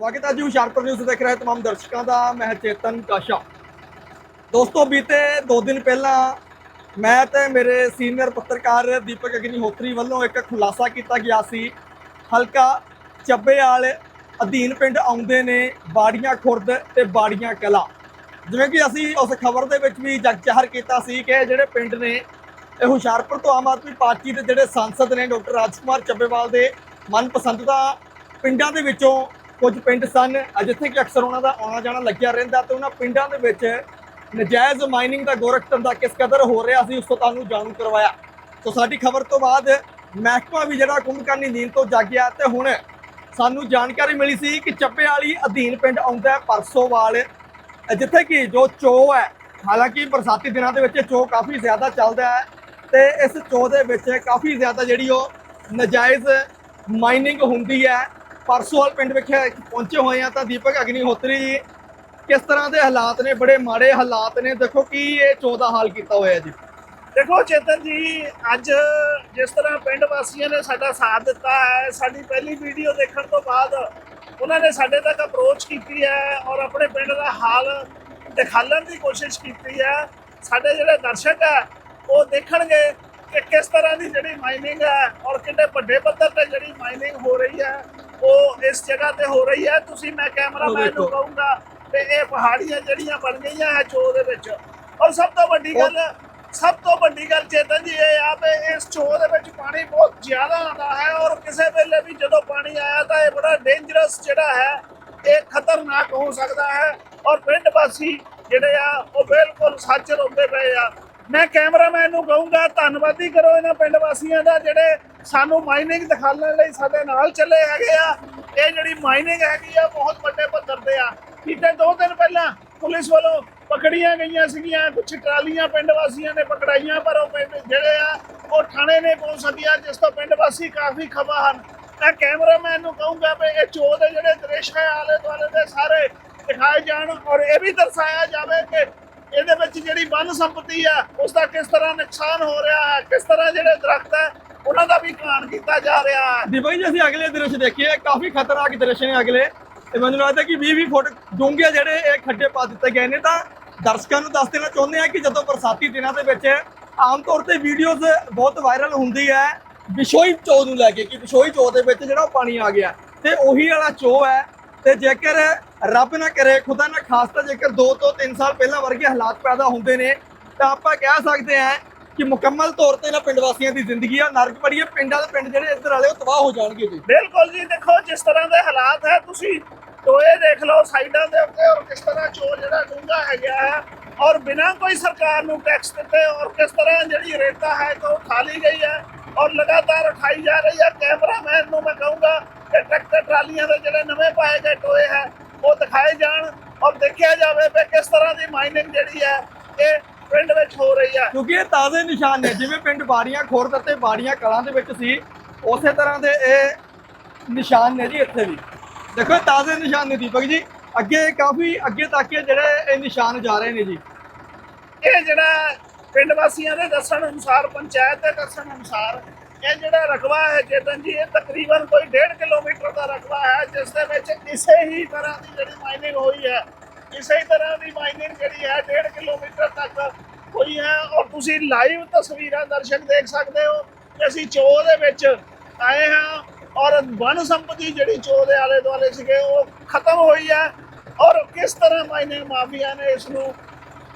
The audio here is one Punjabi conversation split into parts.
ਸਵਾਗਤ ਹੈ ਜੀ ਹੁਸ਼ਿਆਰਪੁਰ ਨਿਊਜ਼ ਦੇਖ ਰਹੇ ਤਮਾਮ ਦਰਸ਼ਕਾਂ ਦਾ, ਮੈਂ ਚੇਤਨ ਕਾਸ਼ਾ। ਦੋਸਤੋ, ਬੀਤੇ 2 ਦਿਨ ਪਹਿਲਾਂ ਮੈਂ ਤੇ ਮੇਰੇ ਸੀਨੀਅਰ ਪੱਤਰਕਾਰ ਦੀਪਕ ਅਗਨੀਹੋਤਰੀ ਵੱਲੋਂ ਇੱਕ ਖੁਲਾਸਾ ਕੀਤਾ ਗਿਆ ਸੀ। ਹਲਕਾ ਚੱਬੇ ਵਾਲੇ ਅਧੀਨ ਪਿੰਡ ਆਉਂਦੇ ਨੇ ਬਾੜੀਆਂ ਖੁਰਦ ਤੇ ਬਾੜੀਆਂ ਕਲਾ। ਜਿਵੇਂ ਕਿ ਅਸੀਂ ਉਸ ਖਬਰ ਦੇ ਵਿੱਚ ਵੀ ਜਗਚਾਰ ਕੀਤਾ ਸੀ ਕਿ ਜਿਹੜੇ ਪਿੰਡ ਨੇ, ਇਹ ਹੁਸ਼ਿਆਰਪੁਰ ਤੋਂ ਆਮ ਆਦਮੀ ਪਾਰਟੀ ਦੇ ਜਿਹੜੇ ਸੰਸਦ ਨੇ ਡਾਕਟਰ ਰਾਜਕੁਮਾਰ ਚੱਬੇਵਾਲ ਦੇ ਮਨਪਸੰਦ ਦਾ ਪਿੰਡਾਂ ਦੇ ਵਿੱਚੋਂ ਕੁਝ ਪਿੰਡ ਸਨ। ਜਿੱਥੇ ਕਿ ਅਕਸਰ ਉਹਨਾਂ ਦਾ ਆਉਣਾ ਜਾਣਾ ਲੱਗਿਆ ਰਹਿੰਦਾ ਤੇ ਉਹਨਾਂ ਪਿੰਡਾਂ ਦੇ ਵਿੱਚ ਨਜਾਇਜ਼ ਮਾਈਨਿੰਗ ਦਾ ਗੋਰਖ ਧੰਦਾ ਕਿਸ ਕਦਰ ਹੋ ਰਿਹਾ ਸੀ, ਉਸ ਤੋਂ ਤੁਹਾਨੂੰ ਜਾਣੂ ਕਰਵਾਇਆ। ਸੋ ਸਾਡੀ ਖਬਰ ਤੋਂ ਬਾਅਦ ਮਹਿਕਮਾ ਵੀ ਜਿਹੜਾ ਕੁੰਭਕਰਨੀ ਨੀਂਦ ਤੋਂ ਜਾਗਿਆ ਤੇ ਹੁਣ ਸਾਨੂੰ ਜਾਣਕਾਰੀ ਮਿਲੀ ਸੀ ਕਿ ਚੱਪੇ ਵਾਲੀ ਅਧੀਨ ਪਿੰਡ ਆਉਂਦਾ ਹੈ ਪਰਸੋਵਾਲ ਜਿੱਥੇ ਕਿ ਜੋ ਚੋ ਹੈ, ਹਾਲਾਂਕਿ ਬਰਸਾਤੀ ਦਿਨਾਂ ਦੇ ਵਿੱਚ ਇਹ ਚੋ ਕਾਫੀ ਜ਼ਿਆਦਾ ਚੱਲਦਾ ਹੈ ਤੇ ਇਸ ਚੋ ਦੇ ਵਿੱਚ ਕਾਫੀ ਜ਼ਿਆਦਾ ਜਿਹੜੀ ਉਹ ਨਜਾਇਜ਼ ਮਾਈਨਿੰਗ ਹੁੰਦੀ ਹੈ। ਪਰਸੋਵਾਲ ਪਿੰਡ ਵਿਖੇ ਪਹੁੰਚੇ ਹੋਏ ਆ ਤਾਂ ਦੀਪਕ ਅਗਨੀਹੋਤਰੀ ਜੀ, ਕਿਸ ਤਰ੍ਹਾਂ ਦੇ ਹਾਲਾਤ ਨੇ? ਬੜੇ ਮਾੜੇ ਹਾਲਾਤ ਨੇ। ਦੇਖੋ ਕੀ ਇਹ ਚੋ ਹਾਲ ਕੀਤਾ ਹੋਇਆ ਜੀ। ਦੇਖੋ ਚੇਤਨ ਜੀ, ਅੱਜ ਜਿਸ ਤਰ੍ਹਾਂ ਪਿੰਡ ਵਾਸੀਆਂ ਨੇ ਸਾਡਾ ਸਾਥ ਦਿੱਤਾ ਹੈ, ਸਾਡੀ ਪਹਿਲੀ ਵੀਡੀਓ ਦੇਖਣ ਤੋਂ ਬਾਅਦ ਉਹਨਾਂ ਨੇ ਸਾਡੇ ਤੱਕ ਅਪਰੋਚ ਕੀਤੀ ਹੈ ਔਰ ਆਪਣੇ ਪਿੰਡ ਦਾ ਹਾਲ ਦਿਖਾਲਣ ਦੀ ਕੋਸ਼ਿਸ਼ ਕੀਤੀ ਹੈ। ਸਾਡੇ ਜਿਹੜੇ ਦਰਸ਼ਕ ਹੈ, ਉਹ ਦੇਖਣਗੇ ਕਿ ਕਿਸ ਤਰ੍ਹਾਂ ਦੀ ਜਿਹੜੀ ਮਾਈਨਿੰਗ ਹੈ ਔਰ ਕਿੰਨੇ ਵੱਡੇ ਪੱਧਰ ਤੇ ਜਿਹੜੀ ਮਾਈਨਿੰਗ ਹੋ ਰਹੀ ਹੈ। ਉਹ ਇਸ ਜਗ੍ਹਾ ਤੇ ਹੋ ਰਹੀ ਹੈ। ਤੁਸੀਂ ਮੈਂ ਕੈਮਰਾਮੈਨ ਨੂੰ। ਕਹੂੰਗਾ ਤੇ ਇਹ ਪਹਾੜੀਆਂ ਜਿਹੜੀਆਂ ਬਣ ਗਈਆਂ ਹੈ ਚੋ ਦੇ ਵਿੱਚ। ਔਰ ਸਭ ਤੋਂ ਵੱਡੀ ਗੱਲ ਸਭ ਤੋਂ ਵੱਡੀ ਗੱਲ ਚੇਤਨ ਜੀ ਇਹ ਆ ਵੀ ਇਸ ਚੋਹ ਦੇ ਵਿੱਚ ਪਾਣੀ ਬਹੁਤ ਜ਼ਿਆਦਾ ਆਉਂਦਾ ਹੈ ਔਰ ਕਿਸੇ ਵੇਲੇ ਵੀ ਜਦੋਂ ਪਾਣੀ ਆਇਆ ਤਾਂ ਇਹ ਬੜਾ ਡੇਂਜਰਸ ਜਿਹੜਾ ਹੈ ਇਹ ਖਤਰਨਾਕ ਹੋ ਸਕਦਾ ਹੈ। ਔਰ ਪਿੰਡ ਵਾਸੀ ਜਿਹੜੇ ਆ ਉਹ ਬਿਲਕੁਲ ਸੱਚ ਰੋਂਦੇ ਪਏ ਆ। ਮੈਂ ਕੈਮਰਾਮੈਨ ਨੂੰ ਕਹੂੰਗਾ ਧੰਨਵਾਦੀ ਕਰੋ ਇਹਨਾਂ ਪਿੰਡ ਵਾਸੀਆਂ ਦਾ ਜਿਹੜੇ ਸਾਨੂੰ ਮਾਈਨਿੰਗ ਦਿਖਾਉਣ ਲਈ ਸਾਡੇ ਨਾਲ ਚੱਲੇ ਹੈਗੇ ਆ। ਇਹ ਜਿਹੜੀ ਮਾਈਨਿੰਗ ਹੈਗੀ ਆ, ਬਹੁਤ ਵੱਡੇ ਪੱਧਰ ਤੇ ਆ। ਕਿਤੇ ਦੋ ਦਿਨ ਪਹਿਲਾਂ ਪੁਲਿਸ ਵੱਲੋਂ ਪਕੜੀਆਂ ਗਈਆਂ ਸੀਗੀਆਂ ਕੁਝ ਟਰਾਲੀਆਂ ਪਿੰਡ ਵਾਸੀਆਂ ਨੇ ਪਕੜਾਈਆਂ, ਪਰ ਉਹ ਪਿੰਡ ਜਿਹੜੇ ਆ, ਉਹ ਥਾਣੇ ਨੇ ਪਹੁੰਚ ਸਕਿਆ, ਜਿਸ ਤੋਂ ਪਿੰਡ ਵਾਸੀ ਕਾਫੀ ਖਬਾ ਹਨ। ਮੈਂ ਕੈਮਰਾਮੈਨ ਨੂੰ ਕਹੂੰਗਾ ਵੀ ਇਹ ਚੋਰ ਦੇ ਜਿਹੜੇ ਦ੍ਰਿਸ਼ ਹੈ, ਆਲੇ ਦੁਆਲੇ ਦੇ ਸਾਰੇ ਦਿਖਾਏ ਜਾਣ ਔਰ ਇਹ ਵੀ ਦਰਸਾਇਆ ਜਾਵੇ ਕਿ ਇਹਦੇ ਵਿੱਚ ਜਿਹੜੀ ਵਨ ਸੰਪਤੀ ਆ ਉਸ ਦਾ ਕਿਸ ਤਰ੍ਹਾਂ ਨੁਕਸਾਨ ਹੋ ਰਿਹਾ ਹੈ, ਕਿਸ ਤਰ੍ਹਾਂ ਜਿਹੜੇ ਦਰਖਤ ਹੈ ਉਹਨਾਂ ਦਾ ਵੀ ਘਾਣ ਕੀਤਾ ਜਾ ਰਿਹਾ ਹੈ। ਦੀਪਕ ਜੀ, ਅਸੀਂ ਅਗਲੇ ਦ੍ਰਿਸ਼ ਦੇਖੀਏ। ਕਾਫੀ ਖਤਰਨਾਕ ਦ੍ਰਿਸ਼ ਨੇ ਅਗਲੇ। ਤੇ ਮੈਨੂੰ ਲੱਗਦਾ ਕਿ 20 20 ਫੁੱਟ ਡੂੰਘੇ ਜਿਹੜੇ ਇਹ ਖੱਡੇ ਪਾ ਦਿੱਤੇ ਗਏ ਨੇ, ਤਾਂ ਦਰਸ਼ਕਾਂ ਨੂੰ ਦੱਸ ਦੇਣਾ ਚਾਹੁੰਦੇ ਆ ਕਿ ਜਦੋਂ ਬਰਸਾਤੀ ਦਿਨਾਂ ਦੇ ਵਿੱਚ ਆਮ ਤੌਰ ਤੇ ਵੀਡੀਓਜ਼ ਬਹੁਤ ਵਾਇਰਲ ਹੁੰਦੀ ਹੈ, ਵਿਸ਼ੋਈ ਚੋ ਨੂੰ ਲੈ ਕੇ ਕਿ ਵਿਸ਼ੋਈ ਚੋ ਦੇ ਵਿੱਚ ਜਿਹੜਾ ਉਹ ਪਾਣੀ ਆ ਗਿਆ। ਤੇ ਉਹੀ ਵਾਲਾ ਚੋ ਹੈ। ਤੇ ਜੇਕਰ ਰੱਬ ਨਾ ਕਰੇ, ਖੁਦਾ ਨਾ ਖਾਸਤਾ, ਜੇਕਰ 2 ਤੋਂ 3 ਸਾਲ ਪਹਿਲਾਂ ਵਰਗੇ ਹਾਲਾਤ ਪੈਦਾ ਹੁੰਦੇ ਨੇ, ਤਾਂ ਆਪਾਂ ਕਹਿ ਸਕਦੇ ਹਾਂ ਕਿ ਮੁਕੰਮਲ ਤੌਰ ਤੇ ਇਹਨਾਂ ਪਿੰਡ ਵਾਸੀਆਂ ਦੀ ਜ਼ਿੰਦਗੀ ਆ, ਨਰਕ ਬੜੀ ਹੈ ਪਿੰਡਾਂ ਦੇ ਪਿੰਡ ਜਿਹੜੇ ਇੱਧਰ ਵਾਲੇ ਉਹ ਤਬਾਹ ਹੋ ਜਾਣਗੇ ਜੀ। ਬਿਲਕੁਲ ਜੀ, ਦੇਖੋ ਜਿਸ ਤਰ੍ਹਾਂ ਦੇ ਹਾਲਾਤ ਹੈ, ਤੁਸੀਂ ਟੋਏ ਦੇਖ ਲਓ ਸਾਈਡਾਂ ਦੇ ਉੱਤੇ ਔਰ ਕਿਸ ਤਰ੍ਹਾਂ ਚੋ ਜਿਹੜਾ ਡੂੰਘਾ ਹੈਗਾ ਹੈ ਔਰ ਬਿਨਾਂ ਕੋਈ ਸਰਕਾਰ ਨੂੰ ਟੈਕਸ ਦਿੱਤੇ ਔਰ ਕਿਸ ਤਰ੍ਹਾਂ ਜਿਹੜੀ ਰੇਤਾ ਹੈ ਉਹ ਖਾਲੀ ਗਈ ਹੈ ਔਰ ਲਗਾਤਾਰ ਉਠਾਈ ਜਾ ਰਹੀ ਹੈ। ਕੈਮਰਾਮੈਨ ਨੂੰ ਮੈਂ ਕਹੂੰਗਾ ਕਿ ਟਰੈਕਟਰ ਟਰਾਲੀਆਂ ਦੇ ਜਿਹੜੇ ਨਵੇਂ ਪਾਏ ਗਏ ਟੋਏ ਹੈ, ਉਹ ਦਿਖਾਏ ਜਾਣ ਔਰ ਦੇਖਿਆ ਜਾਵੇ ਕਿ ਕਿਸ ਤਰ੍ਹਾਂ ਦੀ ਮਾਈਨਿੰਗ ਜਿਹੜੀ ਹੈ, ਇਹ ਪਿੰਡ ਵਿੱਚ ਹੋ ਰਹੀ ਹੈ ਕਿਉਂਕਿ ਇਹ ਤਾਜ਼ੇ ਨਿਸ਼ਾਨ ਨੇ ਜਿਵੇਂ ਪਿੰਡ ਬਾੜੀਆਂ ਖੁਰਦ ਅਤੇ ਬਾੜੀਆਂ ਕਲਾਂ ਦੇ ਵਿੱਚ ਸੀ ਉਸੇ ਤਰ੍ਹਾਂ ਦੇ ਇਹ ਨਿਸ਼ਾਨ ਨੇ ਜੀ ਇੱਥੇ ਵੀ। ਦੇਖੋ ਤਾਜ਼ੇ ਨਿਸ਼ਾਨ ਨੇ ਦੀਪਕ ਜੀ। ਅੱਗੇ ਕਾਫੀ ਅੱਗੇ ਤੱਕ ਇਹ ਜਿਹੜੇ ਇਹ ਨਿਸ਼ਾਨ ਜਾ ਰਹੇ ਨੇ ਜੀ। ਇਹ ਜਿਹੜਾ ਪਿੰਡ ਵਾਸੀਆਂ ਦੇ ਦੱਸਣ ਅਨੁਸਾਰ ਪੰਚਾਇਤ ਦੇ ਦੱਸਣ ਅਨੁਸਾਰ ਇਹ ਜਿਹੜਾ ਰਕਬਾ ਹੈ ਚੇਤਨ ਜੀ ਇਹ ਤਕਰੀਬਨ ਕੋਈ 1.5 ਕਿਲੋਮੀਟਰ ਦਾ ਰਕਬਾ ਹੈ ਜਿਸ ਦੇ ਵਿੱਚ ਕਿਸੇ ਹੀ ਤਰ੍ਹਾਂ ਦੀ ਜਿਹੜੀ ਮਾਈਨਿੰਗ ਹੋਈ ਹੈ ਕਿਸੇ ਤਰ੍ਹਾਂ ਦੀ ਮਾਈਨਿੰਗ ਜਿਹੜੀ ਹੈ 1.5 ਕਿਲੋਮੀਟਰ ਤੱਕ ਹੋਈ ਹੈ ਔਰ ਤੁਸੀਂ ਲਾਈਵ ਤਸਵੀਰਾਂ ਦਰਸ਼ਕ ਦੇਖ ਸਕਦੇ ਹੋ ਕਿ ਅਸੀਂ ਚੋਹ ਦੇ ਵਿੱਚ ਆਏ ਹਾਂ ਔਰ ਵਨ ਸੰਪਤੀ ਜਿਹੜੀ ਚੋਹ ਦੇ ਆਲੇ ਦੁਆਲੇ ਸੀਗੇ ਉਹ ਖਤਮ ਹੋਈ ਹੈ ਔਰ ਕਿਸ ਤਰ੍ਹਾਂ ਮਾਈਨਿੰਗ ਮਾਫੀਆ ਨੇ ਇਸ ਨੂੰ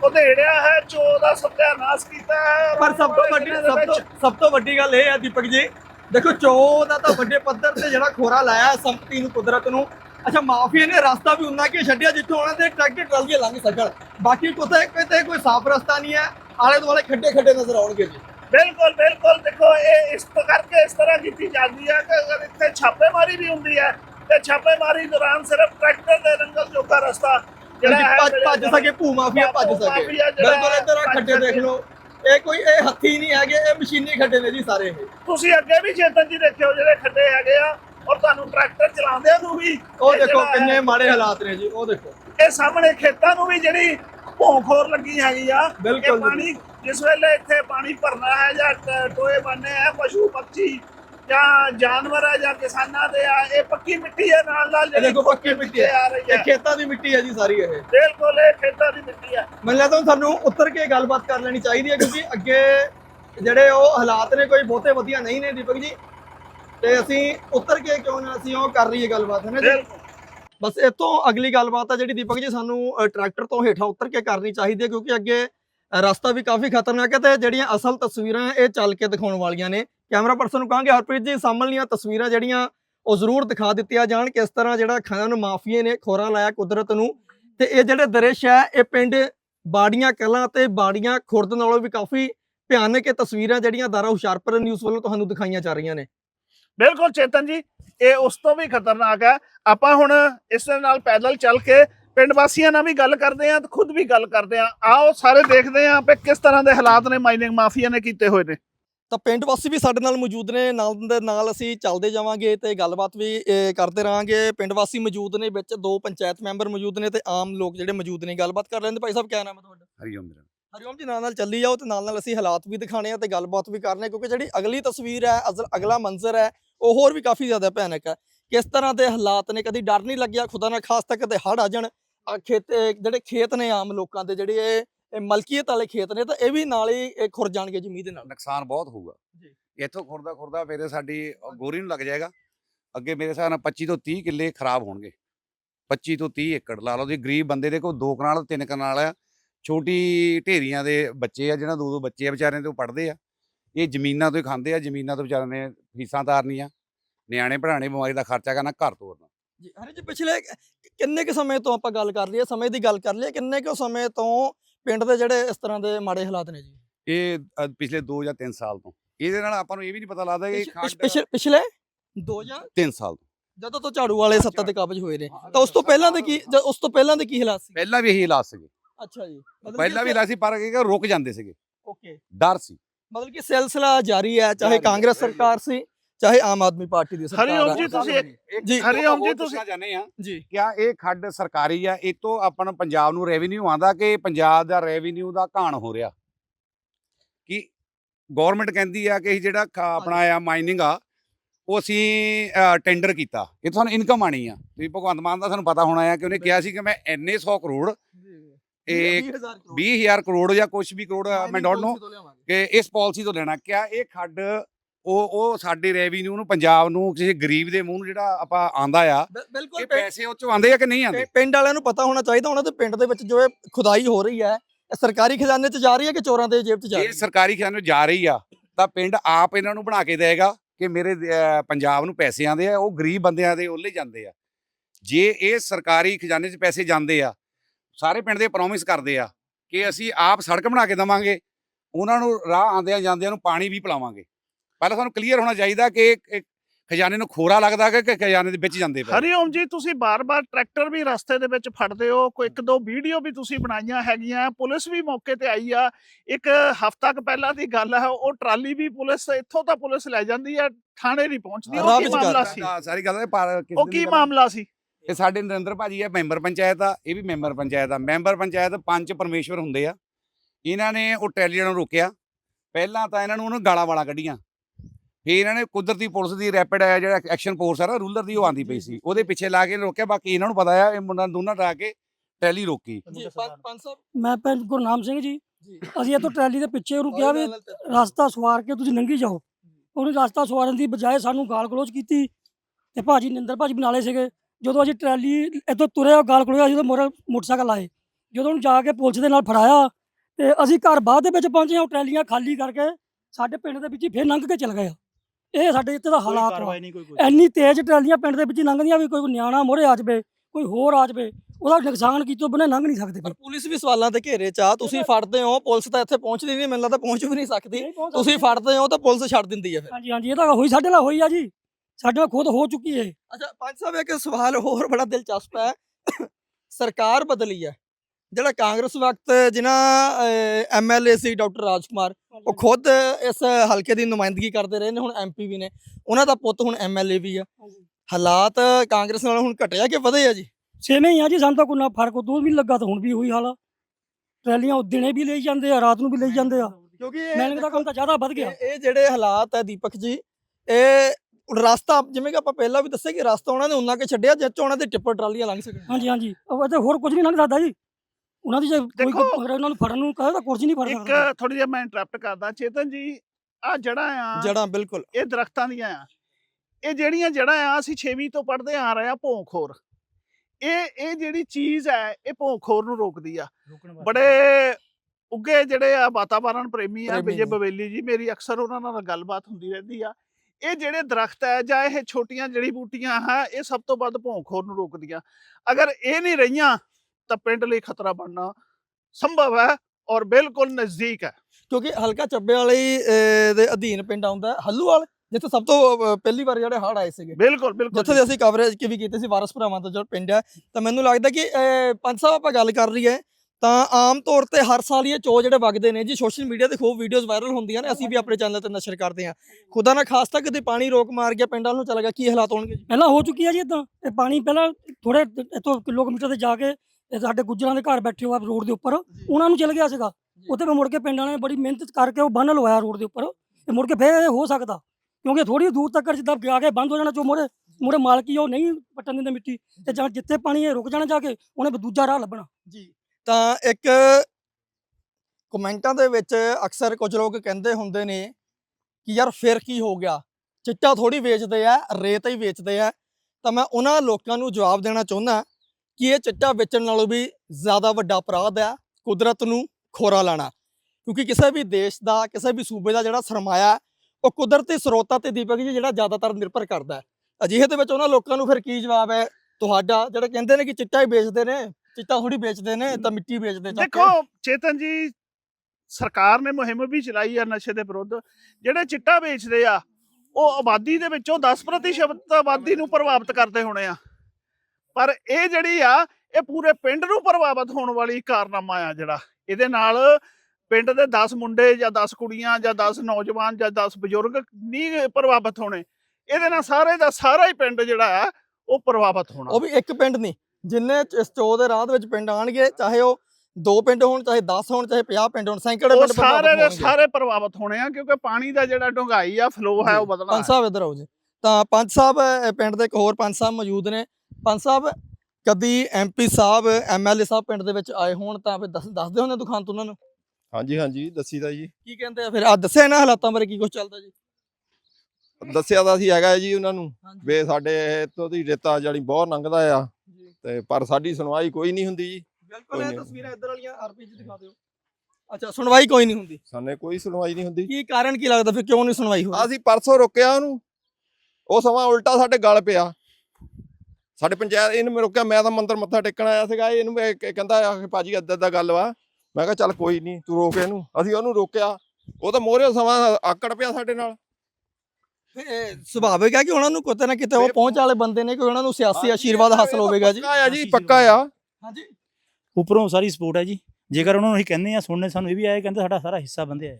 ਉਧੇੜਿਆ ਹੈ ਚੋ ਦਾ ਸਤਿਆਨਾਸ਼ ਕੀਤਾ ਹੈ ਪਰ ਸਭ ਤੋਂ ਵੱਡੀ ਸਭ ਤੋਂ ਸਭ ਤੋਂ ਵੱਡੀ ਗੱਲ ਇਹ ਹੈ ਦੀਪਕ ਜੀ ਦੇਖੋ ਚੋ ਦਾ ਤਾਂ ਵੱਡੇ ਪੱਧਰ ਤੇ ਜਿਹੜਾ ਖੋਰਾ ਲਾਇਆ ਸੰਪਤੀ ਨੂੰ ਕੁਦਰਤ ਨੂੰ ਅੱਛਾ ਮਾਫੀਆ ਨੇ ਰਸਤਾ ਵੀ ਉਹਨਾਂ ਕੇ ਛੱਡਿਆ ਜਿੱਥੋਂ ਉਹਨਾਂ ਦੇ ਟਰੈਕਟਰ ਟਰਾਲੀਆਂ ਲੰਘ ਸਕਣ। ਬਾਕੀ ਕੋਤੇ ਕਿਤੇ ਕੋਈ ਸਾਫ਼ ਰਸਤਾ ਨਹੀਂ ਹੈ ਆਲੇ ਦੁਆਲੇ ਖੱਡੇ ਖੱਡੇ ਨਜ਼ਰ ਆਉਣਗੇ ਜੀ। ਬਿਲਕੁਲ ਬਿਲਕੁਲ ਦੇਖੋ ਇਹ ਇਸ ਤੋਂ ਕਰਕੇ ਇਸ ਤਰ੍ਹਾਂ ਕੀਤੀ ਜਾਂਦੀ ਹੈ ਕਿ ਅਗਰ ਇੱਥੇ ਛਾਪੇਮਾਰੀ ਵੀ ਹੁੰਦੀ ਹੈ ਤੇ ਛਾਪੇਮਾਰੀ ਦੌਰਾਨ ਸਿਰਫ ਟਰੈਕਟਰ ਦੇ ਰੰਗਲ ਜੋਗਾ ਰਸਤਾ ਜਿਹੜਾ ਭੱਜ ਭੱਜ ਸਕੇ ਭੂ ਮਾਫੀਆ ਭੱਜ ਸਕੇ। ਬਿਲਕੁਲ ਇੱਧਰ ਖੱਡੇ ਦੇਖ। ਲਓ। ਇਹ ਕੋਈ ਇਹ ਹੱਥੀ ਨਹੀਂ ਹੈਗੇ ਇਹ ਮਸ਼ੀਨੀ ਖੱਡੇ ਨੇ ਜੀ ਸਾਰੇ ਇਹ। ਤੁਸੀਂ ਅੱਗੇ ਵੀ ਚੇਤਨ ਜੀ ਦੇਖਿਓ ਜਿਹੜੇ ਖੱਡੇ ਹੈਗੇ ਆ ਔਰ ਤੁਹਾਨੂੰ ਟਰੈਕਟਰ ਚਲਾਉਂਦਿਆਂ ਨੂੰ ਵੀ ਉਹ ਦੇਖੋ ਜਿਹੜਾ ਕਿੰਨੇ ਮਾੜੇ ਹਾਲਾਤ ਨੇ ਜੀ ਉਹ ਦੇਖੋ। ਇਹ ਸਾਹਮਣੇ ਖੇਤਾਂ ਨੂੰ ਵੀ ਜਿਹੜੀ ਭੌਂਖੋਰ ਲੱਗੀ ਹੈਗੀ ਆ। ਬਿਲਕੁਲ ਇਹ ਪਾਣੀ ਜਿਸ ਵੇਲੇ ਇੱਥੇ ਪਾਣੀ ਭਰਨਾ ਹੈ ਜਾਂ ਟੋਏ ਬਣਨੇ ਹੈ ਪਸ਼ੂ ਪੰਛੀ ਜਾਂ ਜਾਨਵਰ ਆ ਜਾਂ ਕਿਸਾਨਾਂ ਦੇ ਆ ਇਹ ਪੱਕੀ ਮਿੱਟੀ ਹੈ ਨਾਲ ਨਾਲ ਇਹ ਦੇਖੋ ਪੱਕੀ ਮਿੱਟੀ ਹੈ। ਆ ਰਹੀ ਇਹ ਖੇਤਾਂ ਦੀ ਮਿੱਟੀ ਹੈ ਜੀ ਸਾਰੀ ਇਹ। ਬਿਲਕੁਲ ਇਹ ਖੇਤਾਂ ਦੀ ਮਿੱਟੀ ਹੈ। ਮੈਨੂੰ ਲੱਗਦਾ ਸਾਨੂੰ ਉੱਤਰ ਕੇ ਗੱਲਬਾਤ ਕਰ ਲੈਣੀ ਚਾਹੀਦੀ ਹੈ ਕਿਉਂਕਿ ਅੱਗੇ ਜਿਹੜੇ ਉਹ ਹਾਲਾਤ ਨੇ ਕੋਈ ਬਹੁਤੇ ਵਧੀਆ ਨਹੀਂ ਨੇ ਦੀਪਕ ਜੀ। ਤੇ ਅਸੀਂ ਉੱਤਰ ਕੇ ਕਿਉਂ ਨਾ ਅਸੀਂ ਉਹ ਕਰ ਲਈਏ ਗੱਲਬਾਤ ਹੈ ਨਾ ਜੀ? ਬਸ ਇਤੋਂ ਅਗਲੀ ਗੱਲਬਾਤ ਆ ਜਿਹੜੀ ਦੀਪਕ ਜੀ ਸਾਨੂੰ ਟਰੈਕਟਰ ਤੋਂ ਹੇਠਾਂ ਉਤਰ ਕੇ ਕਰਨੀ ਚਾਹੀਦੀ ਹੈ ਕਿਉਂਕਿ ਅੱਗੇ ਰਸਤਾ ਵੀ ਕਾਫੀ ਖਤਰਨਾਕ ਹੈ ਤੇ ਜਿਹੜੀਆਂ ਅਸਲ ਤਸਵੀਰਾਂ ਇਹ ਚੱਲ ਕੇ ਦਿਖਾਉਣ ਵਾਲੀਆਂ ਨੇ। ਕੈਮਰਾ ਪਰਸਨ ਨੂੰ ਕਹਾਂਗੇ ਹਰਪ੍ਰੀਤ ਜੀ ਸਾਹਮਣੀਆਂ ਤਸਵੀਰਾਂ ਜਿਹੜੀਆਂ ਉਹ ਜ਼ਰੂਰ ਦਿਖਾ ਦਿੱਤੀਆਂ ਜਾਣ ਕਿਸ ਤਰ੍ਹਾਂ ਜਿਹੜਾ ਖਾਨ ਮਾਫੀਏ ਨੇ ਖੋਰਾ ਲਾਇਆ ਕੁਦਰਤ ਨੂੰ। ਤੇ ਇਹ ਜਿਹੜੇ ਦ੍ਰਿਸ਼ ਹੈ ਇਹ ਪਿੰਡ ਬਾੜੀਆਂ ਕਲਾਂ ਤੇ ਬਾੜੀਆਂ ਖੁਰਦ ਨਾਲੋਂ ਵੀ ਕਾਫੀ ਭਿਆਨਕ ਇਹ ਤਸਵੀਰਾਂ ਜਿਹੜੀਆਂ ਦਾਰਾ ਹੁਸ਼ਿਆਰਪੁਰ ਨਿਊਜ਼ ਵੱਲੋਂ ਤੁਹਾਨੂੰ ਦਿਖਾਈਆਂ ਜਾ ਰਹੀਆਂ ਨੇ। ਬਿਲਕੁਲ ਚੇਤਨ ਜੀ ਇਹ ਉਸ ਤੋਂ ਵੀ ਖਤਰਨਾਕ ਹੈ। ਆਪਾਂ ਹੁਣ ਇਸ ਦੇ ਨਾਲ ਪੈਦਲ ਚੱਲ ਕੇ ਪਿੰਡ ਵਾਸੀਆਂ ਨਾਲ ਵੀ ਗੱਲ ਕਰਦੇ ਆਂ ਤੇ ਖੁਦ ਵੀ ਗੱਲ ਕਰਦੇ ਆਂ ਆਓ ਸਾਰੇ ਦੇਖਦੇ ਆਂ ਕਿ ਕਿਸ ਤਰ੍ਹਾਂ ਦੇ ਹਾਲਾਤ ਨੇ ਮਾਈਨਿੰਗ ਮਾਫੀਆ ਨੇ ਕੀਤੇ ਹੋਏ ਨੇ। ਤਾਂ ਪਿੰਡ ਵਾਸੀ ਵੀ ਸਾਡੇ ਨਾਲ ਮੌਜੂਦ ਨੇ ਨਾਲ ਦੇ ਨਾਲ ਅਸੀਂ ਚੱਲਦੇ ਜਾਵਾਂਗੇ ਤੇ ਗੱਲਬਾਤ ਵੀ ਕਰਦੇ ਰਹਾਂਗੇ। ਪਿੰਡ ਵਾਸੀ ਮੌਜੂਦ ਨੇ ਵਿੱਚ ਦੋ ਪੰਚਾਇਤ ਮੈਂਬਰ ਮੌਜੂਦ ਨੇ ਤੇ ਆਮ ਲੋਕ ਜਿਹੜੇ ਮੌਜੂਦ ਨੇ ਗੱਲਬਾਤ ਕਰ ਲੈਂਦੇ। ਭਾਈ ਸਾਹਿਬ ਕਿਆ ਨਾਮ ਹੈ ਤੁਹਾਡਾ? ਹਰੀਓਮ ਵੀਰ ਹਰੀਓਮ ਜੀ ਨਾਲ ਨਾਲ ਚੱਲੀ ਜਾਓ ਤੇ ਨਾਲ ਨਾਲ ਅਸੀਂ ਹਾਲਾਤ ਵੀ ਦਿਖਾਣੇ ਆ ਤੇ ਗੱਲਬਾਤ ਵੀ ਕਰਨੇ ਕਿਉਂਕਿ ਜਿਹੜੀ ਅਗਲੀ ਤਸਵੀਰ ਹੈ ਅਗਲਾ ਮੰਜ਼ਰ ਹੈ ਉਹ ਹੋਰ ਵੀ ਕਾਫੀ ਜ਼ਿਆਦਾ ਭਿਆਨਕ ਹੈ। ਕਿਸ ਤਰ੍ਹਾਂ ਦੇ ਹਾਲਾਤ ਨੇ? ਕਦੀ ਡਰ ਨਹੀਂ ਲੱਗਿਆ? ਖੁਦਾ ਨਾ ਖਾਸ ਤੱਕ ਤੇ ਹੜ ਆ ਜਾਣ। ਖੇਤ ਜਿਹੜੇ ਖੇਤ ਨੇ ਆਮ ਲੋਕਾਂ ਦੇ ਜਿਹੜੇ ਇਹ ਮਲਕੀਅਤ ਵਾਲੇ ਖੇਤ ਨੇ ਤਾਂ ਇਹ ਵੀ ਨਾਲ ਹੀ ਇਹ ਖੁਰ ਜਾਣਗੇ ਜ਼ਮੀਨ ਦੇ ਨਾਲ। ਨੁਕਸਾਨ ਬਹੁਤ ਹੋਊਗਾ। ਜੀ। ਇੱਥੋਂ ਖੁਰਦਾ ਖੁਰਦਾ ਫਿਰ ਸਾਡੀ ਗੋਰੀ ਨੂੰ ਲੱਗ ਜਾਏਗਾ। ਅੱਗੇ ਮੇਰੇ ਹਿਸਾਬ ਨਾਲ 25 ਤੋਂ 30 ਕਿੱਲੇ ਖਰਾਬ ਹੋਣਗੇ। 25 ਤੋਂ 30 ਏਕੜ ਲਾ ਲਓ। ਜੀ ਗਰੀਬ ਬੰਦੇ ਦੇ ਕੋਲ ਦੋ ਕਨਾਲ ਤਿੰਨ ਕਨਾਲ ਆ। ਛੋਟੀ ਢੇਰੀਆਂ ਦੇ ਬੱਚੇ ਆ ਜਿਹਨਾਂ ਦੋ ਦੋ ਬੱਚੇ ਆ ਵਿਚਾਰਿਆਂ ਦੇ ਉਹ ਪੜਦੇ ਆ। ਇਹ ਜ਼ਮੀਨਾਂ ਤੋਂ ਹੀ ਖਾਂਦੇ ਆ ਜ਼ਮੀਨਾਂ ਤੋਂ ਵਿਚਾਰਿਆਂ ਨੇ ਫੀਸਾਂ ਤਾਰਨੀਆਂ ਨਿਆਣੇ ਪੜਾਣੇ ਬਿਮਾਰੀ ਦਾ ਖਰਚਾ ਕਰਨਾ ਘਰ ਤੋਰਨਾ। ਜੀ ਹਰੇ ਜੀ ਪਿਛਲੇ ਕਿ- ਕਿੰਨੇ ਕੁ ਸਮੇਂ ਤੋਂ ਆਪਾਂ ਗੱਲ ਕਰ ਲਈਏ ਸਮੇਂ ਦੀ ਗੱਲ ਕਰ ਲਈਏ ਕਿੰਨੇ ਕੁ ਸਮੇਂ ਤੋਂ ਪਿੰਡ ਦੇ ਜਿਹੜੇ ਇਸ ਤਰ੍ਹਾਂ ਦੇ ਮਾੜੇ ਹਾਲਾਤ ਨੇ ਜੀ? ਇਹ ਅ, ਪਿਛਲੇ 2 ਜਾਂ 3 ਸਾਲ ਤੋਂ। ਇਹਦੇ ਨਾਲ ਆਪਾਂ ਨੂੰ ਇਹ ਵੀ ਨਹੀਂ ਪਤਾ ਲੱਗਦਾ ਕਿ ਪਿਛ- ਖੰਡ ਪਿਛ- ਪਿਛਲੇ ਦੋ ਜਾਂ 3 ਸਾਲ ਤੋਂ। ਜਦੋਂ ਤੋਂ ਝਾੜੂ ਵਾਲੇ ਸੱਤਾ ਤੇ ਕਾਬਜ ਹੋਏ ਨੇ ਤਾਂ ਉਸ ਤੋਂ ਪਹਿਲਾਂ ਦੇ ਕੀ ਜ- ਉਸ ਤੋਂ ਪਹਿਲਾਂ ਦੇ ਕੀ ਹਾਲਾਤ ਸੀ? ਪਹਿਲਾਂ ਵੀ ਇਹੀ ਹਾਲਾਤ ਸੀਗੇ। ਅੱਛਾ ਜੀ ਪਹਿਲਾਂ ਵੀ ਹਾਲਾਤ ਸੀ ਪਰ ਇਹ ਰੁਕ ਜਾਂਦੇ ਸੀਗੇ। ਓਕੇ। ਡਰ ਸੀ। ਮਤਲਬ ਕਿ ਸਿਲਸਿਲਾ ਜਾਰੀ ਹੈ ਚਾਹੇ ਕਾਂਗਰਸ। ਸਰਕਾਰ ਸੀ ਚਾਹੇ ਆਮ ਆਦਮੀ ਪਾਰਟੀ ਦੀ ਸਰਕਾਰ ਹਰੀਓਮ। ਜੀ, ਤੁਸੀਂ ਇੱਕ- ਜੀ। ਹਰੀਓਮ ਜੀ, ਤੁਸੀਂ- ਜਾਣੇ ਆ ਜੀ। ਕਿਆ ਇਹ ਖੱਡ ਸਰਕਾਰੀ ਆ ਇਹ ਤੋਂ ਆਪਣਾ ਪੰਜਾਬ ਨੂੰ ਰੈਵਨਿਊ ਆਂਦਾ ਕਿ ਪੰਜਾਬ ਦਾ ਰੈਵਨਿਊ ਦਾ ਘਾਣ ਹੋ ਰਿਹਾ? ਕਿ ਗਵਰਨਮੈਂਟ ਕਹਿੰਦੀ ਆ ਕਿ ਇਹ ਜਿਹੜਾ ਆਪਣਾ ਆ ਮਾਈਨਿੰਗ ਆ ਉਹ ਅਸੀਂ ਟੈਂਡਰ ਕੀਤਾ। ਇਹ ਤੁਹਾਨੂੰ ਇਨਕਮ ਆਣੀ ਆ। ਤੁਸੀਂ ਭਗਵੰਤ ਮਾਨ ਦਾ ਸਾਨੂੰ ਪਤਾ ਹੋਣਾ ਆ ਕਿ ਉਹਨੇ ਕਿਹਾ ਸੀ ਕਿ ਮੈਂ ਇੰਨੇ 100 ਕਰੋੜ ਇਹ 20000 ਕਰੋੜ। ਜਾਂ ਕੁਝ ਵੀ ਕਰੋੜ ਮੈਂ ਡੋਂਟ ਨੋ ਕਿ ਇਸ ਪਾਲਿਸੀ ਤੋਂ ਲੈਣਾ। ਕਿਆ ਇਹ ਖੱਡ ਉਹ ਉਹ ਸਾਡੇ ਰੈਵਨਿਊ ਨੂੰ ਪੰਜਾਬ ਨੂੰ ਕਿਸੇ ਗਰੀਬ ਦੇ ਮੂੰਹ ਨੂੰ ਜਿਹੜਾ ਆਪਾਂ ਆਂਦਾ ਆ ਬਿਲਕੁਲ ਇਹ ਪੈਸੇ ਉਹ ਚੋਂ ਆਂਦੇ ਆ ਕਿ ਨਹੀਂ ਆਂਦੇ? ਪਿੰਡ ਵਾਲਿਆਂ ਨੂੰ ਪਤਾ ਹੋਣਾ ਚਾਹੀਦਾ ਉਹਨਾਂ ਦੇ ਪਿੰਡ ਦੇ ਵਿੱਚ ਜੋ ਇਹ ਖੁਦਾਈ ਹੋ ਰਹੀ ਹੈ ਇਹ ਸਰਕਾਰੀ ਖਜ਼ਾਨੇ 'ਚ ਜਾ ਰਹੀ ਹੈ ਕਿ ਚੋਰਾਂ ਦੇ ਜੇਬ 'ਚ ਜਾ ਰਹੀ ਇਹ ਹੈ? ਸਰਕਾਰੀ ਖਜ਼ਾਨੇ ਜਾ ਰਹੀ ਆ। ਤਾਂ ਪਿੰਡ ਆਪ ਇਹਨਾਂ ਨੂੰ ਬਣਾ ਕੇ ਦੇਗਾ ਕਿ ਮੇਰੇ ਪੰਜਾਬ ਨੂੰ ਪੈਸੇ ਆਂਦੇ ਆ ਉਹ ਗਰੀਬ ਬੰਦਿਆਂ ਦੇ ਉਹਲੇ ਜਾਂਦੇ ਆ। ਜੇ ਇਹ ਸਰਕਾਰੀ ਖਜ਼ਾਨੇ 'ਚ ਪੈਸੇ ਜਾਂਦੇ ਆ ਸਾਰੇ ਪਿੰਡ ਦੇ ਪ੍ਰੋਮਿਸ ਕਰਦੇ ਆ ਕਿ ਅਸੀਂ ਆਪ ਸੜਕ ਬਣਾ ਕੇ ਦਵਾਂਗੇ। ਉਹਨਾਂ ਨੂੰ ਰਾਹ ਆਂਦਿਆਂ ਜਾਂਦਿਆਂ ਨੂੰ ਪਾਣੀ ਵੀ ਪਿਲਾਵਾਂਗੇ। ਪਹਿਲਾਂ ਸਾਨੂੰ ਕਲੀਅਰ ਹੋਣਾ ਚਾਹੀਦਾ ਕਿ ਖਜ਼ਾਨੇ ਨੂੰ ਖੋਰਾ ਲੱਗਦਾ ਕਿ ਕਿ ਖਜ਼ਾਨੇ ਦੇ ਵਿੱਚ ਜਾਂਦੇ ਪਏ। ਹਰੀਓਮ ਜੀ ਤੁਸੀਂ ਬਾਰ-ਬਾਰ ਟਰੈਕਟਰ ਵੀ ਰਸਤੇ ਦੇ ਵਿੱਚ ਫੜਦੇ ਹੋ ਕੋਈ ਇੱਕ ਦੋ ਵੀਡੀਓ ਵੀ ਤੁਸੀਂ ਬਣਾਈਆਂ ਹੈਗੀਆਂ ਪੁਲਿਸ ਵੀ ਮੌਕੇ ਤੇ ਆਈ ਆ। ਇੱਕ ਹਫ਼ਤਾ ਕੁ ਪਹਿਲਾਂ ਦੀ ਗੱਲ ਹੈ ਉਹ ਟਰਾਲੀ ਵੀ ਪੁਲਿਸ ਇੱਥੋਂ ਤਾਂ ਪੁਲਿਸ ਲੈ ਜਾਂਦੀ ਆ ਥਾਣੇ ਨਹੀਂ ਪਹੁੰਚਦੀ ਉਹ ਕੀ ਮਾਮਲਾ ਸੀ? ਸਾਰੀ- ਸਾਰੀ ਗੱਲ ਹੈ ਉਹ ਕੀ। ਮਾਮਲਾ ਸੀ? ਇਹ ਸਾਡੇ ਨਰਿੰਦਰ ਭਾਜੀ ਆ ਮੈਂਬਰ ਪੰਚਾਇਤ ਆ ਇਹ ਵੀ ਮੈਂਬਰ ਪੰਚਾਇਤ ਆ। ਮੈਂਬਰ ਪੰਚਾਇਤ ਪੰਜ ਪਰਮੇਸ਼ਵਰ ਹੁੰਦੇ ਆ। ਇਹਨਾਂ ਨੇ ਉਹ ਟਰੈਲੀਆਂ ਨੂੰ ਰੋਕਿਆ। ਪਹਿਲਾਂ ਤਾਂ ਇਹਨਾਂ ਨੂੰ ਉਹਨੂੰ ਗਾਲਾਂ ਵਾਲਾ ਕੱਢੀਆਂ। ਫਿਰ ਇਹਨਾਂ ਨੇ ਕੁਦਰਤੀ ਪੁਲਿਸ ਦੀ ਰੈਪਿਡ ਜਿਹੜਾ ਐਕਸ਼ਨ ਫੋਰਸ ਆ ਨਾ ਰੂਲਰ ਦੀ ਉਹ ਆਂਦੀ ਪਈ ਸੀ। ਉਹਦੇ ਪਿੱਛੇ ਲਾ ਕੇ ਰੋਕਿਆ। ਬਾਕੀ ਇਹਨਾਂ ਨੂੰ ਪਤਾ ਆ ਇਹ ਮੁੰਡਾ ਦੋਨਾਂ ਡਾ ਕੇ ਟਰੈਲੀ ਰੋਕੀ। ਜੀ 500 ਮੈਂ ਭੈਣ ਗੁਰਨਾਮ ਸਿੰਘ ਜੀ। ਅਸੀਂ ਇੱਥੋਂ ਟਰੈਲੀ ਦੇ ਪਿੱਛੇ ਉਹਨੂੰ ਕਿਹਾ ਵੀ ਰਸਤਾ ਸਵਾਰ ਕੇ ਤੁਸੀਂ ਲੰਘੀ ਜਾਓ। ਉਹਨੇ ਰਸਤਾ ਸਵਾਰਨ ਦੀ ਬਜਾਏ ਸਾਨੂੰ ਗਾਲ ਗਲੋਚ ਕੀਤੀ ਤੇ ਭਾਜੀ ਨਿੰਦਰ ਭਾਜੀ ਬਨਾਲੇ ਸੀਗੇ। ਜਦੋਂ ਅਸੀਂ ਟਰੈਲੀ ਇੱਥੋਂ ਤੁਰੇ ਉਹ ਗਾਲ ਗਲੋਚ ਅਸੀਂ ਮੋਰ ਮੋਟਰਸਾਈਕਲ ਆਏ ਜਦੋਂ ਉਹਨੂੰ ਜਾ ਕੇ ਪੁਲਿਸ ਦੇ ਨਾਲ ਫੜਾਇਆ ਤੇ ਅਸੀਂ ਘਰ ਬਾਅਦ ਦੇ ਵਿੱਚ ਪਹੁੰਚੇ ਉਹ ਟਰੈਲੀਆਂ ਖਾਲੀ ਕਰਕੇ ਸਾਡੇ ਪਿੰਡ ਦੇ ਵਿੱਚ ਹੀ ਫੇਰ ਲੰਘ ਕੇ ਚਲ ਗਏ ਆ। ਇਹ ਸਾਡੇ ਇੱਥੇ ਦਾ ਹਾਲਾਤ ਵਾ। ਇੰਨੀ ਤੇਜ਼ ਟਰਾਲੀਆਂ ਪਿੰਡ ਦੇ ਵਿੱਚ ਹੀ ਲੰਘਦੀਆਂ ਵੀ ਕੋਈ ਨਿਆਣਾ ਮੋਰੇ ਆ ਜਾਵੇ ਕੋਈ ਹੋਰ ਆ ਜਾਵੇ ਉਹਦਾ ਨੁਕਸਾਨ ਕੀਤੋਂ ਬਿਨਾਂ ਲੰਘ ਨਹੀਂ ਸਕਦੇ ਪਰ। ਪੁਲਿਸ ਵੀ ਸਵਾਲਾਂ ਤੇ ਘੇਰੇ 'ਚ ਆ ਤੁਸੀਂ ਫੜਦੇ ਹੋ ਪੁਲਿਸ ਤਾਂ ਇੱਥੇ ਪਹੁੰਚਦੀ ਨਹੀਂ ਮੈਨੂੰ ਲੱਗਦਾ ਪਹੁੰਚ ਵੀ ਨਹੀਂ ਸਕਦੀ। ਤੁਸੀਂ ਫੜਦੇ ਹੋ ਤਾਂ ਪੁਲਿਸ ਛੱਡ ਦਿੰਦੀ ਹੈ ਫਿਰ। ਹਾਂਜੀ ਹਾਂਜੀ ਇਹ ਤਾਂ ਹੋਈ ਸਾਡੇ ਨਾਲ ਹੋਈ ਆ ਜੀ। ਸਾਡੇ ਨਾਲ ਖੁਦ ਹੋ ਚੁੱਕੀ ਹੈ ਅੱਛਾ ਪੰਜ ਸਾਹਿਬ ਇੱਕ ਸਵਾਲ ਹੋਰ ਬੜਾ ਦਿਲਚਸਪ ਹੈ। ਸਰਕਾਰ ਬਦਲੀ ਹੈ ਜਿਹੜਾ ਕਾਂਗਰਸ ਵਕਤ ਜਿਨ੍ਹਾਂ ਐਮਐਲਏ ਸੀ ਡਾਕਟਰ ਰਾਜਕੁਮਾਰ ਉਹ ਖੁਦ ਇਸ ਹਲਕੇ ਦੀ ਨੁਮਾਇੰਦਗੀ ਕਰਦੇ ਰਹੇ ਨੇ ਹੁਣ ਐਮਪੀ ਵੀ ਨੇ। ਉਹਨਾਂ ਦਾ ਪੁੱਤ ਹੁਣ ਐਮਐਲਏ ਵੀ ਆ। ਹਾਲਾਤ ਕਾਂਗਰਸ ਨਾਲ ਹੁਣ ਘਟਿਆ ਕਿ ਵਧੇ ਆ ਜੀ? ਸੇਵੇਂ ਹੀ ਆ ਜੀ ਸਾਨੂੰ ਤਾਂ ਕੋਈ ਨਾ ਫ਼ਰਕ ਉਦੋਂ ਵੀ ਲੱਗਾ ਤਾਂ ਹੁਣ ਵੀ ਉਹੀ ਹਾਲ ਆ। ਟਰੈਲੀਆਂ ਉਹ ਦਿਨੇ ਵੀ ਲਈ ਜਾਂਦੇ ਆ ਰਾਤ ਨੂੰ ਵੀ ਲਈ ਜਾਂਦੇ ਆ। ਕਿਉਂਕਿ ਮੈਲਿੰਗ ਦਾ ਕੰਮ ਤਾਂ ਜ਼ਿਆਦਾ ਵੱਧ ਗਿਆ। ਇਹ ਜਿਹੜੇ ਹਾਲਾਤ ਹੈ ਦੀਪਕ ਜੀ ਇਹ ਰਸਤਾ ਜਿਵੇਂ ਕਿ ਆਪਾਂ ਪਹਿਲਾਂ ਵੀ ਦੱਸਿਆ ਕਿ ਰਸਤਾ ਉਹਨਾਂ ਨੇ ਉਹਨਾਂ ਕੇ ਛੱਡਿਆ ਜਿੱਚ ਉਹਨਾਂ ਦੇ ਟਿੱਪਰ ਟਰਾਲੀਆਂ ਲੰਘ ਸਕਣ ਹਾਂਜੀ ਹਾਂਜੀ। ਉਹ ਤੇ ਹੋਰ ਕੁਝ ਨਹੀਂ ਲੰਘ ਸਕਦਾ ਜੀ। ਉਹਨਾਂ ਦੀ ਜੇ ਕੋਈ ਦੇਖੋ, ਅਗਰ ਉਹਨਾਂ ਨੂੰ ਫੜਨ ਨੂੰ ਕਹੇ ਤਾਂ ਕੁਝ ਨਹੀਂ ਫੜ ਸਕਦਾ। ਇੱਕ ਥੋੜੀ ਜਿਹਾ ਮੈਂ ਇੰਟਰਪਟ ਕਰਦਾ ਚੇਤਨ ਜੀ ਆ ਜੜਾਂ ਆ। ਜੜਾਂ ਬਿਲਕੁਲ। ਇਹ ਦਰਖਤਾਂ ਦੀਆਂ ਆ। ਇਹ ਜਿਹੜੀਆਂ ਜੜਾਂ ਆ ਅਸੀਂ 6ਵੀਂ ਤੋਂ ਪੜ੍ਹਦੇ ਆ ਰਹੇ ਆ ਭੌਂਖੋਰ ਇਹ ਇਹ ਜਿਹੜੀ ਚੀਜ਼ ਹੈ ਇਹ ਭੌਂਖੋਰ ਨੂੰ ਰੋਕਦੀ ਆ। ਬੜੇ ਉੱਗੇ ਜਿਹੜੇ ਆ ਵਾਤਾਵਰਣ ਪ੍ਰੇਮੀ ਆ ਪ੍ਰੇਮੀ ਵਿਜੇ ਨੇ। ਬਵੇਲੀ ਜੀ ਮੇਰੀ ਅਕਸਰ ਉਹਨਾਂ ਨਾਲ ਗੱਲਬਾਤ ਹੁੰਦੀ ਰਹਿੰਦੀ ਆ। ਇਹ ਜਿਹੜੇ ਦਰਖਤ ਹੈ ਜਾਂ ਇਹ ਛੋਟੀਆਂ ਜੜੀ ਬੂਟੀਆਂ ਹੈ ਇਹ ਸਭ ਤੋਂ ਵੱਧ ਭੌਂਖੋਰ ਨੂੰ ਰੋਕਦੀਆਂ। ਅਗਰ ਇਹ ਨਹੀਂ ਰਹੀਆਂ ਤਾਂ ਪਿੰਡ ਲਈ ਖਤਰਾ ਬਣਨਾ ਸੰਭਵ ਹੈ ਔਰ ਬਿਲਕੁਲ ਨਜ਼ਦੀਕ ਹੈ। ਕਿਉਂਕਿ ਹਲਕਾ ਚੱਬੇ ਵਾਲੇ ਦੇ ਅਧੀਨ ਪਿੰਡ ਆਉਂਦਾ ਹੱਲੂਵਾਲ ਜਿੱਥੇ ਸਭ ਤੋਂ ਪਹਿਲੀ ਵਾਰ ਜਿਹੜੇ ਹੜ੍ਹ ਆਏ ਸੀਗੇ। ਬਿਲਕੁਲ ਬਿਲਕੁਲ ਜਿੱਥੇ ਦੀ ਅਸੀਂ ਕਵਰੇਜ ਵੀ ਕੀਤੀ ਸੀ ਵਾਰਸ ਭਰਾਵਾਂ ਦਾ ਜਿਹੜਾ ਪਿੰਡ ਹੈ ਤਾਂ ਮੈਨੂੰ ਲੱਗਦਾ ਕਿ ਪੰਜ ਸਾਹਿਬ ਆਪਾਂ ਗੱਲ ਕਰ ਰਹੀ ਹੈ ਤਾਂ ਆਮ ਤੌਰ ਤੇ ਹਰ ਸਾਲ ਹੀ ਇਹ ਚੋ ਜਿਹੜੇ ਵਗਦੇ ਨੇ ਜੀ ਸੋਸ਼ਲ ਮੀਡੀਆ ਤੇ ਖੂਬ ਵੀਡੀਓਜ਼ ਵਾਇਰਲ ਹੁੰਦੀਆਂ ਨੇ ਅਸੀਂ ਵੀ ਆਪਣੇ ਚੈਨਲ ਤੇ ਨਸ਼ਰ ਕਰਦੇ ਹਾਂ। ਖੁਦਾ ਨਾ ਖਾਸਤਾ ਕਦੇ ਪਾਣੀ ਰੋਕ ਮਾਰ ਗਿਆ ਪਿੰਡਾਂ ਨੂੰ ਚਲਾ ਗਿਆ ਕੀ ਹਾਲਾਤ ਹੋਣਗੇ ਜੀ? ਪਹਿਲਾਂ ਹੋ ਚੁੱਕੀ ਹੈ ਜੀ ਇਦਾਂ ਇਹ ਪਾਣੀ ਪਹਿਲਾਂ ਥੋੜੇ ਇਤੋਂ ਕਿਲੋਮੀਟਰ ਤੇ ਜਾ ਕੇ ਇਹ ਸਾਡੇ ਗੁੱਜਰਾਂ ਦੇ ਘਰ ਬੈਠੇ ਹੋਆ ਰੋਡ ਦੇ ਉੱਪਰ। ਉਹਨਾਂ ਨੂੰ ਚਲ ਗਿਆ ਸੀਗਾ। ਉੱਥੇ ਮੈਂ ਮੁੜ ਕੇ ਪਿੰਡ ਵਾਲਿਆਂ ਨੇ ਬੜੀ ਮਿਹਨਤ ਕਰਕੇ ਉਹ ਬੰਨ ਲਵਾਇਆ ਰੋਡ ਦੇ ਉੱਪਰ ਤੇ ਮੁੜ ਕੇ ਫੇਰ ਇਹ ਹੋ ਸਕਦਾ। ਕਿਉਂਕਿ ਥੋੜੀ ਦੂਰ ਤੱਕ ਜਿੱਦਾਂ ਜਾ ਕੇ ਬੰਦ ਹੋ ਜਾਣਾ ਚੋ ਮੋੜੇ ਮੋੜੇ ਮਾਲਕੀ ਉਹ ਨਹੀਂ ਪੱਟਣ ਦਿੰਦੇ ਮਿੱਟੀ ਤੇ ਜਾਂ ਜਿੱਥੇ ਪਾਣੀ ਇਹ ਰੁਕ ਜਾਣਾ ਜਾ ਕੇ ਉਹਨੇ ਦੂਜਾ ਰਾਹ ਲੱਭਣਾ। ਜੀ। ਤਾਂ ਇੱਕ ਕਮੈਂਟਾਂ ਦੇ ਵਿੱਚ ਅਕਸਰ ਕੁਝ ਲੋਕ ਕਹਿੰਦੇ ਹੁੰਦੇ ਨੇ ਕਿ ਯਾਰ ਫਿਰ ਕੀ ਹੋ ਗਿਆ? ਚਿੱਟਾ ਥੋੜੀ ਵੇਚਦੇ ਆ ਰੇਤ ਹੀ ਵੇਚਦੇ ਆ। ਤਾਂ ਮੈਂ ਉਹਨਾਂ ਲੋਕਾਂ ਨੂੰ ਜਵਾਬ ਦੇਣਾ ਚਾਹੁੰਦਾ ਕਿ ਇਹ ਚਿੱਟਾ ਵੇਚਣ ਨਾਲੋਂ ਵੀ ਜ਼ਿਆਦਾ ਵੱਡਾ ਅਪਰਾਧ ਹੈ ਕੁਦਰਤ ਨੂੰ ਖੋਰਾ ਲਾਣਾ। ਕਿਉਂਕਿ ਕਿਸੇ ਵੀ ਦੇਸ਼ ਦਾ, ਕਿਸੇ ਵੀ ਸੂਬੇ ਦਾ ਜਿਹੜਾ ਸਰਮਾਇਆ ਉਹ ਕੁਦਰਤੀ ਸਰੋਤਾਂ ਤੇ ਦੀਪਕ ਜੀ ਜਿਹੜਾ ਜ਼ਿਆਦਾਤਰ ਨਿਰਭਰ ਕਰਦਾ ਹੈ। ਅਜਿਹੇ ਦੇ ਵਿੱਚ ਉਹਨਾਂ ਲੋਕਾਂ ਨੂੰ ਫਿਰ ਕੀ ਜਵਾਬ ਹੈ? ਤੁਹਾਡਾ, ਜਿਹੜੇ ਕਹਿੰਦੇ ਨੇ ਕਿ ਚਿੱਟਾ ਹੀ ਵੇਚਦੇ ਨੇ, ਚਿੱਟਾ ਥੋੜੀ ਵੇਚਦੇ ਨੇ, ਤਾਂ ਮਿੱਟੀ ਵੇਚਦੇ ਚੱਕ ਦੇਖੋ, ਚੇਤਨ ਜੀ, ਸਰਕਾਰ ਨੇ ਮੁਹਿੰਮ ਵੀ ਚਲਾਈ ਆ ਨਸ਼ੇ ਦੇ ਵਿਰੁੱਧ। ਜਿਹੜੇ ਚਿੱਟਾ ਵੇਚਦੇ ਆ, ਉਹ ਆਬਾਦੀ ਦੇ ਵਿੱਚੋਂ 10% ਆਬਾਦੀ ਨੂੰ ਪ੍ਰਭਾਵਿਤ ਕਰਦੇ ਹੋਣੇ ਆ। ਪਰ ਇਹ ਜਿਹੜੀ ਆ ਇਹ ਪੂਰੇ ਪਿੰਡ ਨੂੰ ਪ੍ਰਭਾਵਿਤ ਹੋਣ ਵਾਲੀ ਕਾਰਨਾਮਾ ਆ ਜਿਹੜਾ। ਇਹਦੇ ਨਾਲ ਪਿੰਡ ਦੇ 10 ਮੁੰਡੇ ਜਾਂ 10 ਕੁੜੀਆਂ ਜਾਂ 10 ਨੌਜਵਾਨ ਜਾਂ 10 ਬਜ਼ੁਰਗ ਨਹੀਂ ਪ੍ਰਭਾਵਿਤ ਹੋਣੇ। ਇਹਦੇ ਨਾਲ ਸਾਰੇ ਦਾ ਸਾਰਾ ਹੀ ਪਿੰਡ ਜਿਹੜਾ ਆ ਉਹ ਪ੍ਰਭਾਵਿਤ ਹੋਣਾ। ਉਹ ਵੀ ਇੱਕ ਪਿੰਡ ਨਹੀਂ ਜਿੰਨੇ ਚ- ਇਸ ਚੋ ਦੇ ਰਾਹ ਦੇ ਵਿੱਚ ਪਿੰਡ ਆਣਗੇ ਚਾਹੇ ਉਹ ਦੋ ਪਿੰਡ ਹੋਣ ਚਾਹੇ 10 ਹੋਣ ਚਾਹੇ 50 ਪਿੰਡ ਹੋਣ ਸੈਂਕੜੇ ਪਿੰਡ ਸਾਰੇ ਦੇ। ਸਾਰੇ ਪ੍ਰਭਾਵਿਤ ਹੋਣੇ ਆ ਕਿਉਂਕਿ ਪਾਣੀ ਦਾ ਜਿਹੜਾ ਡੂੰਘਾਈ ਆ ਫਲੋ ਹੈ ਉਹ ਬਦਲਣਾ ਪੰਜ। ਸਾਹਿਬ ਇੱਧਰ ਆਓ ਜੀ। ਤਾਂ ਪੰਜ ਸਾਹਿਬ ਪਿੰਡ ਦੇ ਇੱਕ ਹੋਰ ਪੰਜ ਸਾਹਿਬ ਮੌਜੂਦ ਨੇ। ਪੰਜ ਸਾਹਿਬ ਕਦੀ ਐਮਪੀ ਸਾਹਿਬ ਐਮਐਲਏ ਸਾਹਿਬ ਪਿੰਡ ਦੇ ਵਿੱਚ ਆਏ ਹੋਣ ਤਾਂ ਫਿਰ ਦੱਸ ਦੱਸਦੇ ਹੁੰਦੇ ਦੁਕਾਨ ਤੋਂ ਉਹਨਾਂ ਨੂੰ? ਹਾਂਜੀ ਹਾਂਜੀ ਦੱਸੀਦਾ ਜੀ। ਕੀ ਕਹਿੰਦੇ ਆ ਫਿਰ? ਆ ਦੱਸਿਆ ਇਹਨਾਂ ਹਾਲਾਤਾਂ ਬਾਰੇ ਕੀ ਕੁਝ ਚੱਲਦਾ ਜੀ? ਦੱਸਿਆ ਤਾਂ ਸੀ ਹੈਗਾ ਜੀ ਉਹਨਾਂ ਨੂੰ ਹਾਂਜੀ। ਵੇ ਸਾਡੇ ਇੱਥੋਂ ਦੀ ਰੇਤਾ ਜਿਹੜੀ ਬਹੁਤ ਲੰਘਦਾ ਆ। ਤੇ ਪਰ ਸਾਡੀ ਸੁਣਵਾਈ ਕੋਈ ਨਹੀਂ ਹੁੰਦੀ ਜੀ। ਬਿਲਕੁਲ ਕੋਈ ਇਹ ਨਹੀਂ। ਤਸਵੀਰਾਂ ਇੱਧਰ ਵਾਲੀਆਂ ਆਰਪੀਜੀ ਦਿਖਾ ਦਿਓ। ਅੱਛਾ ਸੁਣਵਾਈ ਕੋਈ ਨਹੀਂ ਹੁੰਦੀ। ਸਾਨੇ ਕੋਈ ਸੁਣਵਾਈ ਨਹੀਂ ਹੁੰਦੀ। ਕੀ ਕਾਰਨ ਕੀ ਲੱਗਦਾ ਫਿਰ? ਕਿਉਂ ਨਹੀਂ ਸੁਣਵਾਈ ਹੋ ਰਹੀ ਅਸੀਂ ਪਰਸੋਂ ਰੋਕਿਆ ਉਹਨੂੰ। ਉਹ ਸਮਾਂ ਉਲਟਾ ਸਾਡੇ ਗਲ ਪਿਆ। ਸਾਡੇ ਪੰਚਾਇਤ ਇਹਨੂੰ ਮੈਂ ਰੋਕਿਆ ਮੈਂ ਤਾਂ ਮੰਦਰ ਮੱਥਾ ਟੇਕਣ ਆਇਆ ਸੀਗਾ ਇਹ ਇਹਨੂੰ ਇਹ ਕਹਿੰਦਾ ਆ ਕਿ ਭਾਜੀ ਅੱਦਾ ਦਾ ਗੱਲ ਵਾ। ਮੈਂ ਕਿਹਾ ਚੱਲ ਕੋਈ ਨਹੀਂ ਤੂੰ ਰੋਕ ਇਹਨੂੰ। ਅਸੀਂ ਉਹਨੂੰ ਰੋਕਿਆ। ਉਹ ਤਾਂ ਮੋਹਰੇ ਸਮਾਂ ਆਕੜ ਪਿਆ ਸਾਡੇ ਨਾਲ। ਇਹ ਸੁਭਾਵਿਕ ਹੈ ਕਿ ਉਹਨਾਂ ਨੂੰ ਕਿਤੇ ਨਾ ਕਿਤੇ ਉਹ ਪਹੁੰਚ ਵਾਲੇ ਬੰਦੇ ਨੇ ਕਿ ਉਹਨਾਂ ਨੂੰ ਸਿਆਸੀ ਆਸ਼ੀਰਵਾਦ ਹਾਸਲ ਹੋਵੇਗਾ ਜੀ? ਪੱਕਾ ਆ ਜੀ ਪੱਕਾ ਆ। ਹਾਂਜੀ। ਉੱਪਰੋਂ ਸਾਰੀ ਸਪੋਰਟ ਹੈ ਜੀ। ਜੇਕਰ ਉਹਨਾਂ ਨੂੰ ਅਸੀਂ ਕਹਿੰਦੇ ਆ ਸੁਣਨੇ ਸਾਨੂੰ ਇਹ ਵੀ ਆਇਆ ਕਹਿੰਦੇ ਸਾਡਾ ਸਾਰਾ ਹਿੱਸਾ ਬੰਦੇ ਆ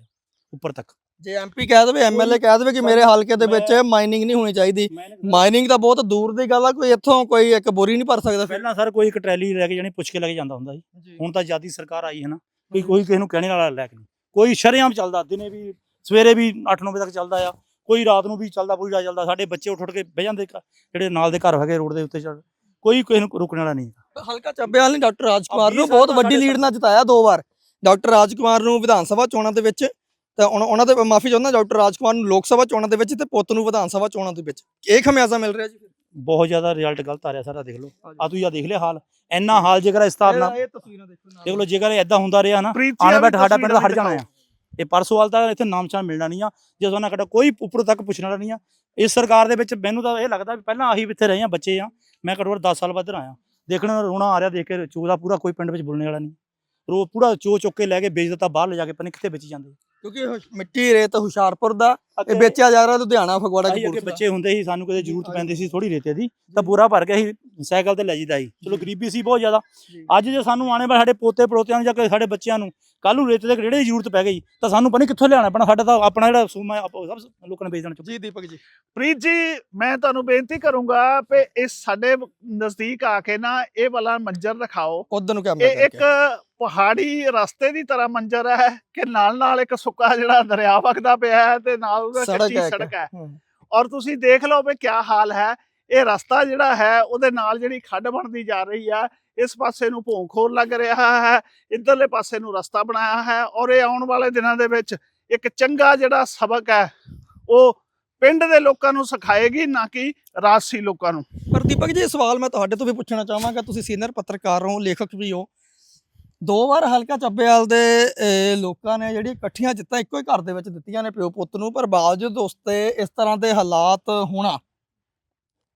ਉੱਪਰ ਤੱਕ। ਜੇ ਐਮਪੀ ਕਹਿ ਦੇਵੇ ਐਮਐਲਏ ਕਹਿ ਦੇਵੇ ਕਿ ਮੇਰੇ ਹਲਕੇ ਦੇ ਵਿੱਚ ਮਾਈਨਿੰਗ ਨਹੀਂ ਹੋਣੀ ਚਾਹੀਦੀ। ਮਾਈਨਿੰਗ ਤਾਂ ਬਹੁਤ ਦੂਰ ਦੀ ਗੱਲ ਆ ਕੋਈ ਇੱਥੋਂ ਕੋਈ ਇੱਕ ਬੋਰੀ ਨਹੀਂ ਭਰ ਸਕਦਾ ਫਿਰ। ਪਹਿਲਾਂ ਸਰ ਕੋਈ ਇੱਕ ਟਰੈਲੀ ਲੈ ਕੇ ਜਾਣੀ ਪੁੱਛ ਕੇ ਲੈ ਕੇ ਜਾਂਦਾ ਹੁੰਦਾ ਜੀ। ਹੁਣ ਤਾਂ ਆਜ਼ਾਦੀ ਸਰਕਾਰ ਆਈ ਹੈ ਨਾ ਕੋਈ ਕੋਈ ਕਿਸੇ ਨੂੰ ਕਹਿਣੇ ਵਾਲਾ ਲੈ ਕੇ ਨਹੀਂ। ਕੋਈ ਸ਼ਰੇਆਮ ਚੱਲਦਾ ਦਿਨੇ ਵੀ ਸਵੇਰੇ ਵੀ 8-9 ਵਜੇ ਤੱਕ ਚੱਲਦਾ ਆ। ਕੋਈ ਰਾਤ ਨੂੰ ਵੀ ਚੱਲਦਾ ਪੂਰੀ ਰਾਤ ਚੱਲਦਾ। ਸਾਡੇ ਬੱਚੇ ਉੱਠ ਉੱਠ ਕੇ ਬਹਿ ਜਾਂਦੇ ਜਿਹੜੇ ਨਾਲ ਦੇ ਘਰ ਹੈਗੇ ਰੋਡ ਦੇ ਉੱਤੇ ਚੱਲ ਕੋਈ ਕਿਸੇ ਨੂੰ ਰੁਕਣ ਵਾਲਾ ਨਹੀਂ ਹਲਕਾ ਚੱਬੇਵਾਲ ਨੇ ਡਾਕਟਰ ਰਾਜਕੁਮਾਰ ਨੂੰ ਬਹੁਤ ਵੱਡੀ ਲੀਡ ਨਾਲ ਜਿਤਾਇਆ ਦੋ ਵਾਰ। ਡਾਕਟਰ ਰਾਜਕੁਮਾਰ ਨੂੰ ਵਿਧਾਨ ਸਭਾ ਚੋਣਾਂ ਦੇ ਵਿੱਚ ਤਾਂ ਉਹਨਾਂ ਉਹਨਾਂ ਦੇ ਮਾਫੀ ਚਾਹੁੰਦਾ ਡਾਕਟਰ ਰਾਜਕੁਮਾਰ ਨੂੰ ਲੋਕ ਸਭਾ ਚੋਣਾਂ ਦੇ ਵਿੱਚ ਤੇ ਪੁੱਤ ਨੂੰ ਵਿਧਾਨ ਸਭਾ ਚੋਣਾਂ ਦੇ ਵਿੱਚ। ਇਹ ਖਮਿਆਜ਼ਾ ਮਿਲ ਰਿਹਾ ਜੀ ਬਹੁਤ ਜ਼ਿਆਦਾ ਰਿਜ਼ਲਟ ਗਲਤ ਆ ਰਿਹਾ ਸਾਰਾ ਦੇਖ ਲਓ। ਆ ਤੁਸੀਂ ਆ ਦੇਖ ਲਿਆ ਹਾਲ। ਇੰਨਾ ਹਾਲ ਜੇਕਰ ਇਸ ਹਿਸਾਬ ਨਾਲ ਇਹ ਤਸਵੀਰਾਂ ਦੇਖੋ ਲਓ ਜੇਕਰ ਇਦਾਂ ਹੁੰਦਾ ਰਿਹਾ ਨਾ ਆਣੇ ਬੈਠ ਸਾਡਾ ਪਿੰਡ ਦਾ ਹਟ ਜਾਣਾ ਆ। ਇਹ ਪਰਸੋਂ ਵਾਲ ਤਾਂ ਇੱਥੇ ਨਾਮ ਚਾਨ ਮਿਲਣਾ ਨਹੀਂ ਆ। ਜੇ ਉਹਨਾਂ ਸਾਡਾ ਕੋਈ ਉੱਪਰ ਤੱਕ ਪੁੱਛਣ ਵਾਲਾ ਨਹੀਂ ਆ। ਇਸ ਸਰਕਾਰ ਦੇ ਵਿੱਚ ਮੈਨੂੰ ਤਾਂ ਇਹ ਲੱਗਦਾ ਵੀ ਪਹਿਲਾਂ ਆਹੀ ਇੱਥੇ ਰਹੇ ਆ ਬੱਚੇ ਆ। ਮੈਂ ਘੱਟੋ ਘੱਟ 10 ਸਾਲ ਬਾਅਦ ਆਇਆ ਦੇਖਣ ਨੂੰ ਰੋਣਾ ਆ ਰਿਹਾ ਦੇਖ ਕੇ ਚੋ ਦਾ ਪੂਰਾ ਕੋਈ ਪਿੰਡ ਵਿੱਚ ਬੋਲਣੇ ਵਾਲਾ ਨਹੀਂ। ਰੋ ਪੂਰਾ ਚੋ ਚੁੱਕ ਕੇ ਲੈ ਕੇ ਵੇਚ ਦਿੱਤਾ ਬਾਹਰ ਲੈ ਜਾ ਕੇ ਪਤਾ ਕਿੱਥੇ ਵੇਚੀ ਜਾਂਦੇ। ਕਿਉਂਕਿ ਹੁਸ਼- ਮਿੱਟੀ ਰੇਤ ਹੁਸ਼ਿਆਰਪੁਰ ਦਾ ਇਹ ਅੱਗੇ- ਵੇਚਿਆ ਜਾ ਰਿਹਾ ਲੁਧਿਆਣਾ ਫਗਵਾੜਾ ਅਸੀਂ ਅੱਗੇ ਕਪੂਰਥਲਾ। ਬੱਚੇ ਹੁੰਦੇ ਸੀ ਸਾਨੂੰ ਕਦੇ ਜ਼ਰੂਰਤ। ਪੈਂਦੀ ਸੀ ਥੋੜੀ ਰੇਤੇ ਦੀ ਤਾਂ ਬੂਰਾ ਭਰ ਕੇ ਅਸੀਂ ਸਾਈਕਲ ਤੇ ਲੈ ਜੀਦਾ ਸੀ। ਚਲੋ ਗਰੀਬੀ ਸੀ ਬਹੁਤ ਜ਼ਿਆਦਾ। ਜੀ। ਅੱਜ ਜੇ ਸਾਨੂੰ ਆਣੇ ਵਾਲੇ ਸਾਡੇ ਪੋਤੇ ਪੜੋਤਿਆਂ ਨੂੰ ਜਾਂ ਸਾਡੇ ਬੱਚਿਆਂ ਨੂੰ ਕੱਲ ਨੂੰ ਰੇਤੇ ਦੇ ਰੇੜੇ ਦੀ ਜ਼ਰੂਰਤ ਪੈ ਗਈ ਤਾਂ ਸਾਨੂੰ ਪਤਾ ਨੀ ਕਿੱਥੋਂ ਲਿਆਉਣਾ ਪੈਣਾ ਸਾਡਾ ਤਾਂ ਆਪਣਾ ਜਿਹੜਾ ਸੂਮਾ ਹੈ, ਆਪ- ਸਭ ਲੋਕਾਂ ਨੇ ਵੇਚ ਦੇਣਾ ਜੀ ਦੀਪਕ ਜੀ। ਪ੍ਰੀਤ ਜੀ ਮੈਂ ਤੁਹਾਨੂੰ ਬੇਨਤੀ ਕਰੂੰਗਾ ਕਿ ਇਸ ਸਾਡੇ ਨਜ਼ਦੀਕ ਆ ਕੇ ਨਾ ਇਹ ਵਾਲਾ ਮੰਜ਼ਰ ਦਿਖਾਓ। ਉਧਰ ਨੂੰ ਕੈਮਰਾ ਇਹ ਇੱਕ ਪਹਾੜੀ ਰਸਤੇ ਦੀ ਤਰ੍ਹਾਂ ਮੰਜ਼ਰ ਹੈ ਕਿ ਨਾਲ ਨਾਲ ਇੱਕ ਸੁੱਕਾ ਜਿਹੜਾ ਦਰਿਆ ਵਗਦਾ ਪਿਆ ਹੈ ਤੇ ਨਾਲ ਉਹਦਾ ਕੱਚੀ ਹੈ। ਸੜਕ ਹੈ। ਔਰ ਤੁਸੀਂ ਦੇਖ ਲਓ ਵੀ ਕਿਆ ਹਾਲ ਹੈ। ਇਹ ਰਸਤਾ ਜਿਹੜਾ ਹੈ ਉਹਦੇ ਨਾਲ ਜਿਹੜੀ ਖੱਡ ਬਣਦੀ ਜਾ ਰਹੀ ਆ ਇਸ ਪਾਸੇ ਨੂੰ ਭੌਂਖੋਰ ਲੱਗ ਰਿਹਾ ਹੈ ਇੱਧਰਲੇ ਪਾਸੇ ਨੂੰ ਰਸਤਾ ਬਣਾਇਆ ਹੈ ਔਰ ਇਹ ਆਉਣ ਵਾਲੇ ਦਿਨਾਂ ਦੇ ਵਿੱਚ ਇੱਕ ਚੰਗਾ ਜਿਹੜਾ ਸਬਕ ਹੈ ਉਹ ਪਿੰਡ ਦੇ ਲੋਕਾਂ ਨੂੰ ਸਿਖਾਏਗੀ ਨਾ ਕਿ ਰਾਜਸੀ ਲੋਕਾਂ ਨੂੰ। ਪਰ ਦੀਪਕ ਜੀ ਇਹ ਸਵਾਲ ਮੈਂ ਤੁਹਾਡੇ ਤੋਂ ਵੀ ਪੁੱਛਣਾ ਚਾਹਾਂਗਾ। ਤੁਸੀਂ ਸੀਨੀਅਰ ਪੱਤਰਕਾਰ ਹੋ ਲੇਖਕ ਵੀ ਹੋ। ਦੋ ਵਾਰ ਹਲਕਾ ਚੱਬੇਵਾਲ ਦੇ ਲੋਕਾਂ ਨੇ ਜਿਹੜੀ ਇਕੱਠੀਆਂ ਜਿੱਤਾਂ ਇੱਕੋ ਹੀ ਘਰ ਦੇ ਵਿੱਚ ਦਿੱਤੀਆਂ ਨੇ ਪਿਓ ਪੁੱਤ ਨੂੰ ਪਰ ਬਾਵਜੂਦ ਉਸ ਤੇ ਇਸ ਤਰ੍ਹਾਂ ਦੇ ਹਾਲਾਤ ਹੋਣਾ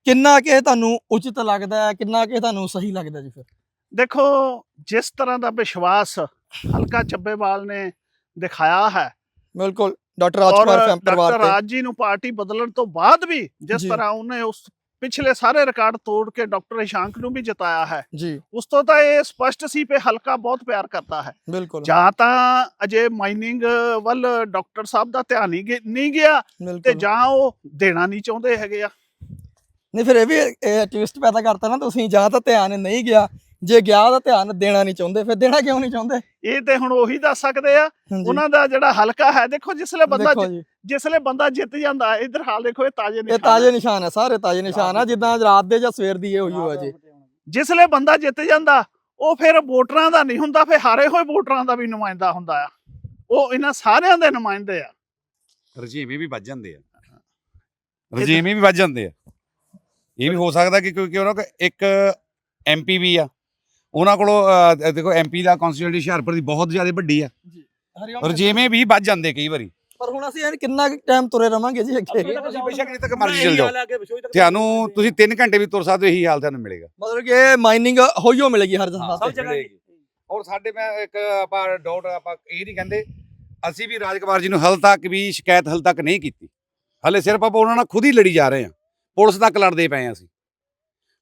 ਕਿੰਨਾ ਕਿ ਤੁਹਾਨੂੰ ਉਚਿਤ ਲੱਗਦਾ ਹੈ ਕਿੰਨਾ ਕਿ ਤੁਹਾਨੂੰ ਸਹੀ ਲੱਗਦਾ ਜੀ ਫਿਰ ਦੇਖੋ ਜਿਸ ਤਰ੍ਹਾਂ ਦਾ ਵਿਸ਼ਵਾਸ ਹਲਕਾ ਚੱਬੇਵਾਲ ਨੇ ਦਿਖਾਇਆ ਹੈ ਬਿਲਕੁਲ ਡਾਕਟਰ ਫੈਮ ਪਰਿਵਾਰ ਡਾਕਟਰ ਤੇ ਰਾਜ ਜੀ ਨੂੰ ਪਾਰਟੀ ਬਦਲਣ ਤੋਂ ਬਾਅਦ ਵੀ ਜਿਸ। ਤਰ੍ਹਾਂ ਉਹਨੇ ਉਸ ਪਿਛਲੇ ਸਾਰੇ ਰਿਕਾਰਡ ਤੋੜ ਕੇ ਡਾਕਟਰ ਇਸ਼ਾਂਕ ਨੂੰ ਵੀ ਜਿਤਾਇਆ ਹੈ। ਜੀ। ਉਸ ਤੋਂ ਤਾਂ ਇਹ ਸਪਸ਼ਟ ਸੀ ਕਿ ਹਲਕਾ ਬਹੁਤ ਪਿਆਰ ਕਰਦਾ ਹੈ। ਬਿਲਕੁਲ। ਜਾਂ ਤਾਂ ਅਜੇ ਮਾਈਨਿੰਗ ਵੱਲ ਡਾਕਟਰ ਸਾਹਿਬ ਦਾ ਧਿਆਨ ਹੀ ਨਹੀਂ ਗਿਆ ਤੇ ਜਾਂ ਉਹ ਦੇਣਾ ਨਹੀਂ ਚਾਹੁੰਦੇ ਹੈਗੇ ਆ। ਨਹੀਂ ਫਿਰ ਇਹ ਵੀ ਟਵਿਸਟ ਪੈਦਾ ਕਰਤਾ ਨਾ ਤੁਸੀਂ ਜਾਂ ਤਾਂ ਧਿਆਨ ਨਹੀਂ ਗਿਆ ਜੇ ਗਿਆ ਤਾਂ ਧਿਆਨ ਦੇਣਾ ਨਹੀਂ ਚਾਹੁੰਦੇ ਫਿਰ ਦੇਣਾ ਕਿਉਂ ਨਹੀਂ ਚਾਹੁੰਦੇ? ਇਹ ਤੇ ਹੁਣ ਉਹੀ ਦੱਸ ਸਕਦੇ ਆ ਉਹਨਾਂ ਦਾ ਜਿਹੜਾ ਹਲਕਾ ਹੈ ਦੇਖੋ ਜਿਸਲੇ ਬੰਦਾ ਜਿਸਲੇ ਬੰਦਾ ਜਿੱਤ ਜਾਂਦਾ ਇਧਰ ਹਾਲ ਦੇਖੋ ਇਹ ਤਾਜ਼ੇ ਇਹ ਨਿਸ਼ਾਨ ਤਾਜ਼ੇ ਨਿਸ਼ਾਨ ਹੈ ਸਾਰੇ ਤਾਜ਼ੇ ਨਿਸ਼ਾਨ ਆ ਜਿੱਦਾਂ ਰਾਤ ਦੇ ਜਾਂ ਸਵੇਰ ਦੀ ਇਹ ਹੋਈ ਹੋਇਆ ਜੀ। ਜਿਸਲੇ ਬੰਦਾ ਜਿੱਤ ਜਾਂਦਾ ਉਹ ਫਿਰ ਵੋਟਰਾਂ ਦਾ ਨਹੀਂ ਹੁੰਦਾ ਫਿਰ ਹਾਰੇ ਹੋਏ ਵੋਟਰਾਂ ਦਾ ਵੀ ਨੁਮਾਇੰਦਾ ਹੁੰਦਾ ਆ। ਉਹ ਇਹਨਾਂ ਸਾਰਿਆਂ ਦੇ ਨੁਮਾਇੰਦੇ ਆ। ਰਜੀਮੇ ਵੀ ਵੱਜ ਜਾਂਦੇ ਆ। ਰਜੀਮੇ ਵੀ ਵੱਜ ਜਾਂਦੇ ਆ। ਇਹ ਵੀ ਹੋ ਸਕਦਾ ਕਿ ਕਿਉਂਕਿ ਉਹਨਾਂ ਕੋਲ ਇੱਕ ਐਮਪੀ ਵੀ ਆ। ਉਹਨਾਂ ਕੋਲੋਂ ਦੇਖੋ ਐਮਪੀ ਦਾ ਕਨਸਟੀਟਿਊਂਟੀ ਹੁਸ਼ਿਆਰਪੁਰ ਦੀ ਬਹੁਤ ਜ਼ਿਆਦਾ ਵੱਡੀ ਆ। ਰਜੀਮੇ ਵੀ ਵੱਜ ਜਾਂਦੇ ਕਈ ਵਾਰੀ। ਪਰ ਹੁਣ ਅਸੀਂ ਯਾਰ ਕਿੰਨਾ ਟਾਈਮ ਤੁਰੇ ਰਵਾਂਗੇ ਜੀ ਅੱਗੇ? ਤੁਸੀਂ ਬੇਸ਼ੱਕ ਜਿੱਥੇ ਤੱਕ ਮਰਜ਼ੀ ਚਲ ਜਾਓ। ਤੁਹਾਨੂੰ ਤੁਸੀਂ 3 ਘੰਟੇ ਵੀ ਤੁਰ ਸਕਦੇ ਹੋ ਇਹੀ ਹਾਲ ਤੁਹਾਨੂੰ ਮਿਲੇਗਾ। ਮਤਲਬ ਕਿ ਮਾਈਨਿੰਗ ਹੋਈਓ ਮਿਲੇਗੀ ਹਰ ਸਭ ਜਗ੍ਹਾ ਔਰ ਸਾਡੇ ਮੈਂ ਇੱਕ ਆਪਾਂ ਡਾਊਟ ਆਪਾਂ ਇਹ ਨਹੀਂ ਕਹਿੰਦੇ ਅਸੀਂ ਵੀ ਰਾਜਕੁਮਾਰ ਜੀ ਨੂੰ ਹਲ ਤੱਕ ਵੀ ਸ਼ਿਕਾਇਤ ਹਲ ਤੱਕ ਨਹੀਂ ਕੀਤੀ। ਹਲੇ ਸਿਰਫ ਆਪਾਂ ਉਹਨਾਂ ਨਾਲ ਖੁਦ ਹੀ ਲੜੀ ਜਾ ਰਹੇ ਹਾਂ। ਪੁਲਿਸ ਤੱਕ ਲੜਦੇ ਪਏ ਹਾਂ ਅਸੀਂ।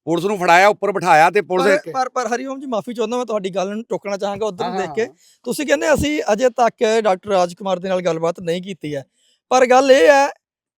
ਪੁਲਿਸ ਨੂੰ ਫੜਾਇਆ ਉੱਪਰ ਬਿਠਾਇਆ ਤੇ ਪੁਲਿਸ ਪਰ- ਪਰ ਹਰੀਓਮ ਜੀ ਮਾਫੀ ਚਾਹੁੰਦਾ ਮੈਂ ਤੁਹਾਡੀ ਗੱਲ ਨੂੰ ਟੋਕਣਾ ਚਾਹਾਂਗਾ ਉਧਰ ਦੇਖ ਕੇ। ਤੁਸੀਂ ਕਹਿੰਦੇ ਅਸੀਂ ਅਜੇ ਤੱਕ ਡਾਕਟਰ ਰਾਜਕੁਮਾਰ ਦੇ ਨਾਲ ਗੱਲਬਾਤ ਨਹੀਂ ਕੀਤੀ ਹੈ ਪਰ ਗੱਲ ਇਹ ਹੈ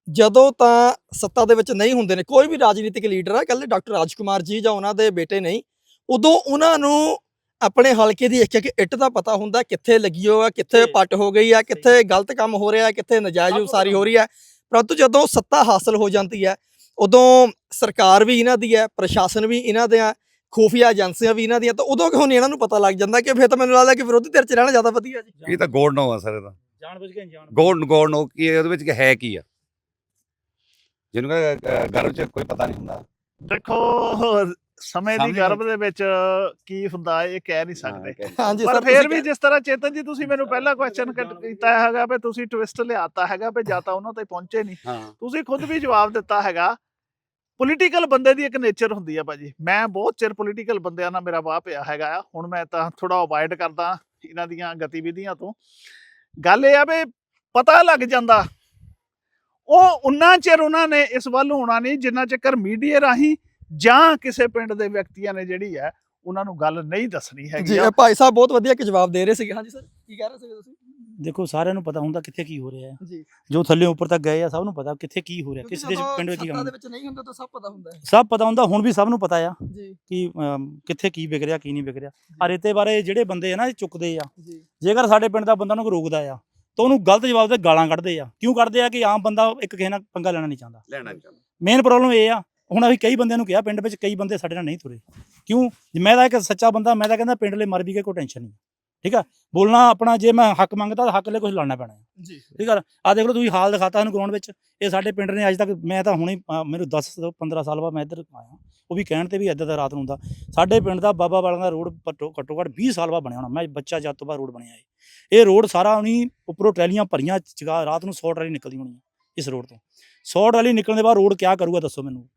ਜਦੋਂ ਤਾਂ ਸੱਤਾ ਦੇ ਵਿੱਚ ਨਹੀਂ ਹੁੰਦੇ ਨੇ ਕੋਈ ਵੀ ਰਾਜਨੀਤਿਕ ਲੀਡਰ ਆ ਕੱਲੇ ਡਾਕਟਰ ਰਾਜਕੁਮਾਰ ਜੀ ਜਾਂ ਉਹਨਾਂ ਦੇ ਬੇਟੇ ਨਹੀਂ ਉਦੋਂ ਉਹਨਾਂ ਨੂੰ ਆਪਣੇ ਹਲਕੇ ਦੀ ਇੱਕ ਇੱਕ ਇੱਟ ਦਾ ਪਤਾ ਹੁੰਦਾ ਕਿੱਥੇ ਲੱਗੀ ਹੋ ਆ ਕਿੱਥੇ। ਪੱਟ ਹੋ ਗਈ ਆ ਕਿੱਥੇ ਗਲਤ ਕੰਮ ਹੋ ਰਿਹਾ ਕਿੱਥੇ ਨਜਾਇਜ਼ ਉਸਾਰੀ ਹੋ ਰਹੀ ਹੈ ਪਰੰਤੂ ਜਦੋਂ ਸੱਤਾ ਹਾਸਲ ਹੋ ਜਾਂਦੀ ਹੈ ਉਦੋਂ ਸਰਕਾਰ ਵੀ ਇਹਨਾਂ ਦੀ ਹੈ ਪ੍ਰਸ਼ਾਸਨ ਵੀ ਇਹਨਾਂ ਦੇ ਆ ਖੂਫੀਆ ਏਜੰਸੀਆਂ ਵੀ ਇਹਨਾਂ ਦੀਆਂ ਤਾਂ ਉਦੋਂ ਕਿਉਂ ਨਹੀਂ ਇਹਨਾਂ ਨੂੰ ਪਤਾ ਲੱਗ ਜਾਂਦਾ ਕਿ ਫਿਰ ਤਾਂ ਮੈਨੂੰ ਲੱਗਦਾ ਕਿ ਵਿਰੋਧੀ ਧਿਰ ਚ ਰਹਿਣਾ ਜ਼ਿਆਦਾ ਵਧੀਆ ਜੀ। ਇਹ ਤਾਂ ਗੋਡ ਨੋ ਆ ਸਰ ਇਹਦਾ। ਜਾਣ ਬੁੱਝ ਕੇ ਜਾਣ ਗੋਡ ਗੋਡ ਨੋ ਕੀ ਹੈ, ਉਹਦੇ ਵਿੱਚ ਹੈ ਕੀ ਆ। ਜਿਹਨੂੰ ਗਰਭ ਚ ਕੋਈ ਪਤਾ ਨਹੀਂ ਹੁੰਦਾ। ਦੇਖੋ ਸਮੇਂ ਦੀ ਗਰਭ ਦੇ ਵਿੱਚ ਕੀ ਹੁੰਦਾ ਇਹ ਕਹਿ ਨਹੀਂ ਸਕਦੇ। ਹਾਂਜੀ ਪਰ ਫਿਰ ਵੀ ਜਿਸ ਤਰ੍ਹਾਂ ਚੇਤਨ ਜੀ ਤੁਸੀਂ ਮੈਨੂੰ ਪਹਿਲਾਂ ਕੁਐਸਚਨ ਕੀਤਾ ਹੈਗਾ ਵੀ ਤੁਸੀਂ ਟਵਿਸਟ ਲਿਆਤਾ ਹੈਗਾ ਵੀ ਜਾਂ ਤਾਂ ਉਹਨਾਂ ਤੇ ਪਹੁੰਚੇ ਨਹੀਂ। ਤੁਸੀਂ ਖੁਦ ਵੀ ਜਵਾਬ ਦਿੱਤਾ ਹੈਗਾ ਪੋਲੀਟੀਕਲ ਬੰਦੇ ਦੀ ਇੱਕ ਨੇਚਰ ਹੁੰਦੀ ਆ ਭਾਜੀ। ਮੈਂ ਬਹੁਤ ਚਿਰ ਪੋਲੀਟੀਕਲ ਬੰਦਿਆਂ ਨਾਲ ਮੇਰਾ ਵਾਹ ਪਿਆ ਹੈਗਾ ਆ। ਹੁਣ ਮੈਂ ਤਾਂ ਥੋੜਾ ਅਵੋਇਡ ਕਰਦਾ ਇਹਨਾਂ ਦੀਆਂ ਗਤੀਵਿਧੀਆਂ ਤੋਂ। ਗੱਲ ਇਹ ਆ ਵੀ ਪਤਾ ਲੱਗ ਜਾਂਦਾ। ਉਹ ਉਨਾ ਚਿਰ ਉਹਨਾਂ ਨੇ ਇਸ ਵੱਲ ਹੋਣਾ ਨਹੀਂ ਜਿੰਨਾ ਚੱਕਰ ਮੀਡੀਆ ਰਾਹੀਂ ਜਾਂ ਕਿਸੇ ਪਿੰਡ ਦੇ ਵਿਅਕਤੀਆਂ ਨੇ ਜਿਹੜੀ ਹੈ ਉਹਨਾਂ ਨੂੰ ਗੱਲ ਨਹੀਂ ਦੱਸਣੀ ਹੈਗੀ ਜੀ ਭਾਈ ਸਾਹਿਬ ਬਹੁਤ ਵਧੀਆ ਕਿ ਜਵਾਬ ਦੇ ਰਹੇ ਸੀਗੇ। ਹਾਂਜੀ ਸਰ ਕੀ ਕਹਿ ਰਹੇ ਸੀਗੇ ਤੁਸੀਂ? ਦੇਖੋ ਸਾਰਿਆਂ ਨੂੰ ਪਤਾ ਹੁੰਦਾ ਕਿੱਥੇ ਕੀ ਹੋ ਰਿਹਾ ਹੈ। ਜੀ। ਜੋ ਥੱਲੇ ਉੱਪਰ ਤੱਕ ਗਏ ਆ ਸਭ ਨੂੰ ਪਤਾ ਕਿੱਥੇ ਕੀ ਹੋ ਰਿਹਾ ਕਿਸ ਦੇ ਪਿੰਡ ਵਿੱਚ ਕੀ ਦੇ ਵਿੱਚ ਨਹੀਂ ਹੁੰਦਾ ਤਾਂ ਸਭ ਪਤਾ ਹੁੰਦਾ ਹੈ। ਸਭ ਪਤਾ ਹੁੰਦਾ ਹੁਣ ਵੀ ਸਭ ਨੂੰ ਪਤਾ ਆ ਜੀ। ਕਿ ਕਿੱਥੇ ਕੀ ਵਿਕ ਰਿਹਾ ਕੀ ਨਹੀਂ ਵਿਕ ਰਿਹਾ। ਆ ਰੇਤੇ ਬਾਰੇ ਜਿਹੜੇ ਬੰਦੇ ਆ ਨਾ ਇਹ ਚੁੱਕਦੇ ਆ। ਜੀ। ਜੇਕਰ ਸਾਡੇ ਪਿੰਡ ਦਾ ਬੰਦਾ ਨੂੰ ਰੋਕਦਾ ਆ ਤਾਂ ਉਹਨੂੰ ਗਲਤ ਜਵਾਬ ਤੇ ਗਾਲਾਂ ਕੱਢਦੇ ਆ। ਕਿਉਂ ਕੱਢਦੇ ਆ ਕਿ ਆਮ ਬੰਦਾ ਇੱਕ ਕਿਸੇ ਨਾਲ ਪੰਗਾ ਲੈਣਾ ਨਹੀਂ ਚਾਹੁੰਦਾ? ਲੈਣਾ ਨਹੀਂ ਚਾਹੁੰਦਾ। ਮੇਨ ਪ੍ਰੋਬਲਮ ਇਹ ਆ ਹੁਣ ਅਸੀਂ ਕਈ ਬੰਦਿਆਂ ਨੂੰ ਕਿਹਾ ਪਿੰਡ ਵਿੱਚ ਕਈ ਬੰਦੇ ਸਾਡੇ ਨਾਲ ਨਹੀਂ ਤੁਰੇ। ਕਿਉਂ? ਮੈਂ ਤਾਂ ਇੱਕ ਸੱਚਾ ਬੰਦਾ ਮੈਂ ਤਾਂ ਕਹਿੰਦਾ ਪਿੰਡ ਲਈ ਮਰ ਵੀ ਕੇ ਕੋਈ ਟੈਨਸ਼ਨ ਨਹੀਂ। ਠੀਕ ਆ? ਬੋਲਣਾ ਆਪਣਾ ਜੇ ਮੈਂ ਹੱਕ ਮੰਗਦਾ ਤਾਂ ਹੱਕ ਲਈ ਕੁਝ ਲੜਨਾ ਪੈਣਾ। ਹੈ। ਜੀ। ਠੀਕ ਆ? ਆ ਦੇਖ ਲਓ ਤੁਸੀਂ ਹਾਲ ਦਿਖਾਤਾ ਸਾਨੂੰ ਗਰਾਊਂਡ ਵਿੱਚ। ਇਹ ਸਾਡੇ ਪਿੰਡ ਨੇ ਅੱਜ ਤੱਕ ਮੈਂ ਤਾਂ ਹੁਣੇ ਮੈਨੂੰ 10 ਤੋਂ 15 ਸਾਲ ਬਾਅਦ ਮੈਂ ਇੱਧਰ ਆਇਆ। ਉਹ ਵੀ ਕਹਿਣ ਤੇ ਵੀ ਇੱਦਾਂ ਦਾ ਰਾਤ ਨੂੰ ਹੁੰਦਾ। ਸਾਡੇ ਪਿੰਡ ਦਾ ਬਾਬਾ ਵਾਲਾਂ ਦਾ ਰੋਡ ਘੱਟੋ ਘੱਟੋ ਘੱਟ 20 ਸਾਲ ਬਾਅਦ ਬਣਿਆ ਹੋਣਾ। ਮੈਂ ਬੱਚਾ ਜਦ ਤੋਂ ਬਾਅਦ ਰੋਡ ਬਣਿਆ ਇਹ। ਇਹ ਰੋਡ ਸਾਰਾ ਉਨੀ ਉੱਪਰੋਂ ਟਰੈਲੀਆਂ ਭਰੀਆਂ ਚਗਾ ਰਾਤ ਨੂੰ 100 ਟਰਾਲੀ ਨਿਕਲਦੀ ਹੋਣੀ ਹੈ ਇਸ ਰੋਡ ਤੋਂ। 100 ਟਰਾਲੀ ਨਿਕਲਣ ਦੇ ਬਾਅਦ ਰੋਡ ਕਿਆ ਕਰੂਗਾ ਦੱਸੋ ਮੈਨੂੰ?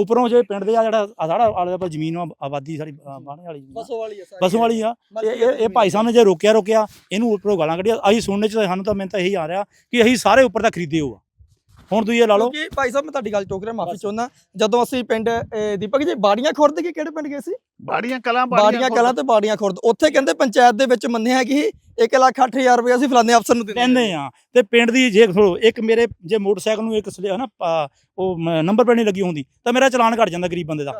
ਉੱਪਰੋਂ ਜੇ ਪਿੰਡ ਦੇ ਆ ਜਿਹੜਾ ਆ ਸਾਡਾ ਆਲੇ ਦੁਆਲੇ ਜ਼ਮੀਨ ਆ, ਆਬਾਦੀ ਸਾਡੀ ਅਹ, ਬਾਣੇ ਵਾਲੀ ਜ਼ਮੀਨ ਆ, ਬਸੋਂ ਵਾਲੀ ਹੈ ਸਾਰੀ। ਬਸੋਂ ਵਾਲੀ ਆ। ਇਹ ਇਹ- ਇਹ ਭਾਈ ਸਾਹਿਬ ਨੇ ਜੇ ਰੋਕਿਆ ਰੋਕਿਆ ਇਹਨੂੰ ਉੱਪਰੋਂ ਗਾਲਾਂ ਕੱਢੀਆਂ। ਅਸੀਂ ਸੁਣਨੇ ਚ ਤਾਂ ਸਾਨੂੰ ਤਾਂ ਮੈਨੂੰ ਤਾਂ ਇਹੀ ਆ ਰਿਹਾ ਕਿ ਅਸੀਂ ਸਾਰੇ ਉੱਪਰ ਤਾਂ ਖਰੀਦੇ ਹੋ ਆ। ਹੁਣ ਤੁਸੀਂ ਇਹ ਲਾ ਲਓ। ਕਿਉਂਕਿ ਭਾਈ ਸਾਹਿਬ ਮੈਂ ਤੁਹਾਡੀ ਗੱਲ ਟੋਕ ਰਿਹਾ ਮਾਫੀ ਚਾਹੁੰਦਾ। ਜਦੋਂ ਅਸੀਂ ਪਿੰਡ ਅਹ, ਦੀਪਕ ਜੀ ਬਾੜੀਆਂ ਖੁਰਦ ਕੇ ਕਿਹੜੇ ਪਿੰਡ ਗਏ ਸੀ? ਬਾੜੀਆਂ ਕਲਾਂ ਬਾੜੀਆਂ ਕਲਾਂ ਤੇ ਬਾੜੀਆਂ ਖੁਰਦ। ਉੱਥੇ ਕਹਿੰਦੇ ਪੰਚਾਇਤ ਦੇ ਵਿੱਚ ਮੰਨਿਆ ਕਿ 1 ਲੱਖ 8000 ਰੁਪਏ ਅਸੀਂ ਫਲਾਣੇ ਅਫਸਰ ਨੂੰ ਦਿੰਦੇ ਆ ਤੇ ਪਿੰਡ ਦੀ ਜੇ ਖਲੋ ਇੱਕ ਮੇਰੇ ਜੇ ਮੋਟਰਸਾਈਕਲ ਨੂੰ ਇੱਕ ਸਲੇ ਹਨਾ ਉਹ ਨੰਬਰ ਪਲੇਟ ਨਹੀਂ ਲੱਗੀ ਹੁੰਦੀ ਤਾਂ ਮੇਰਾ ਚਲਾਨ ਘਟ ਜਾਂਦਾ ਗਰੀਬ ਬੰਦੇ ਦਾ।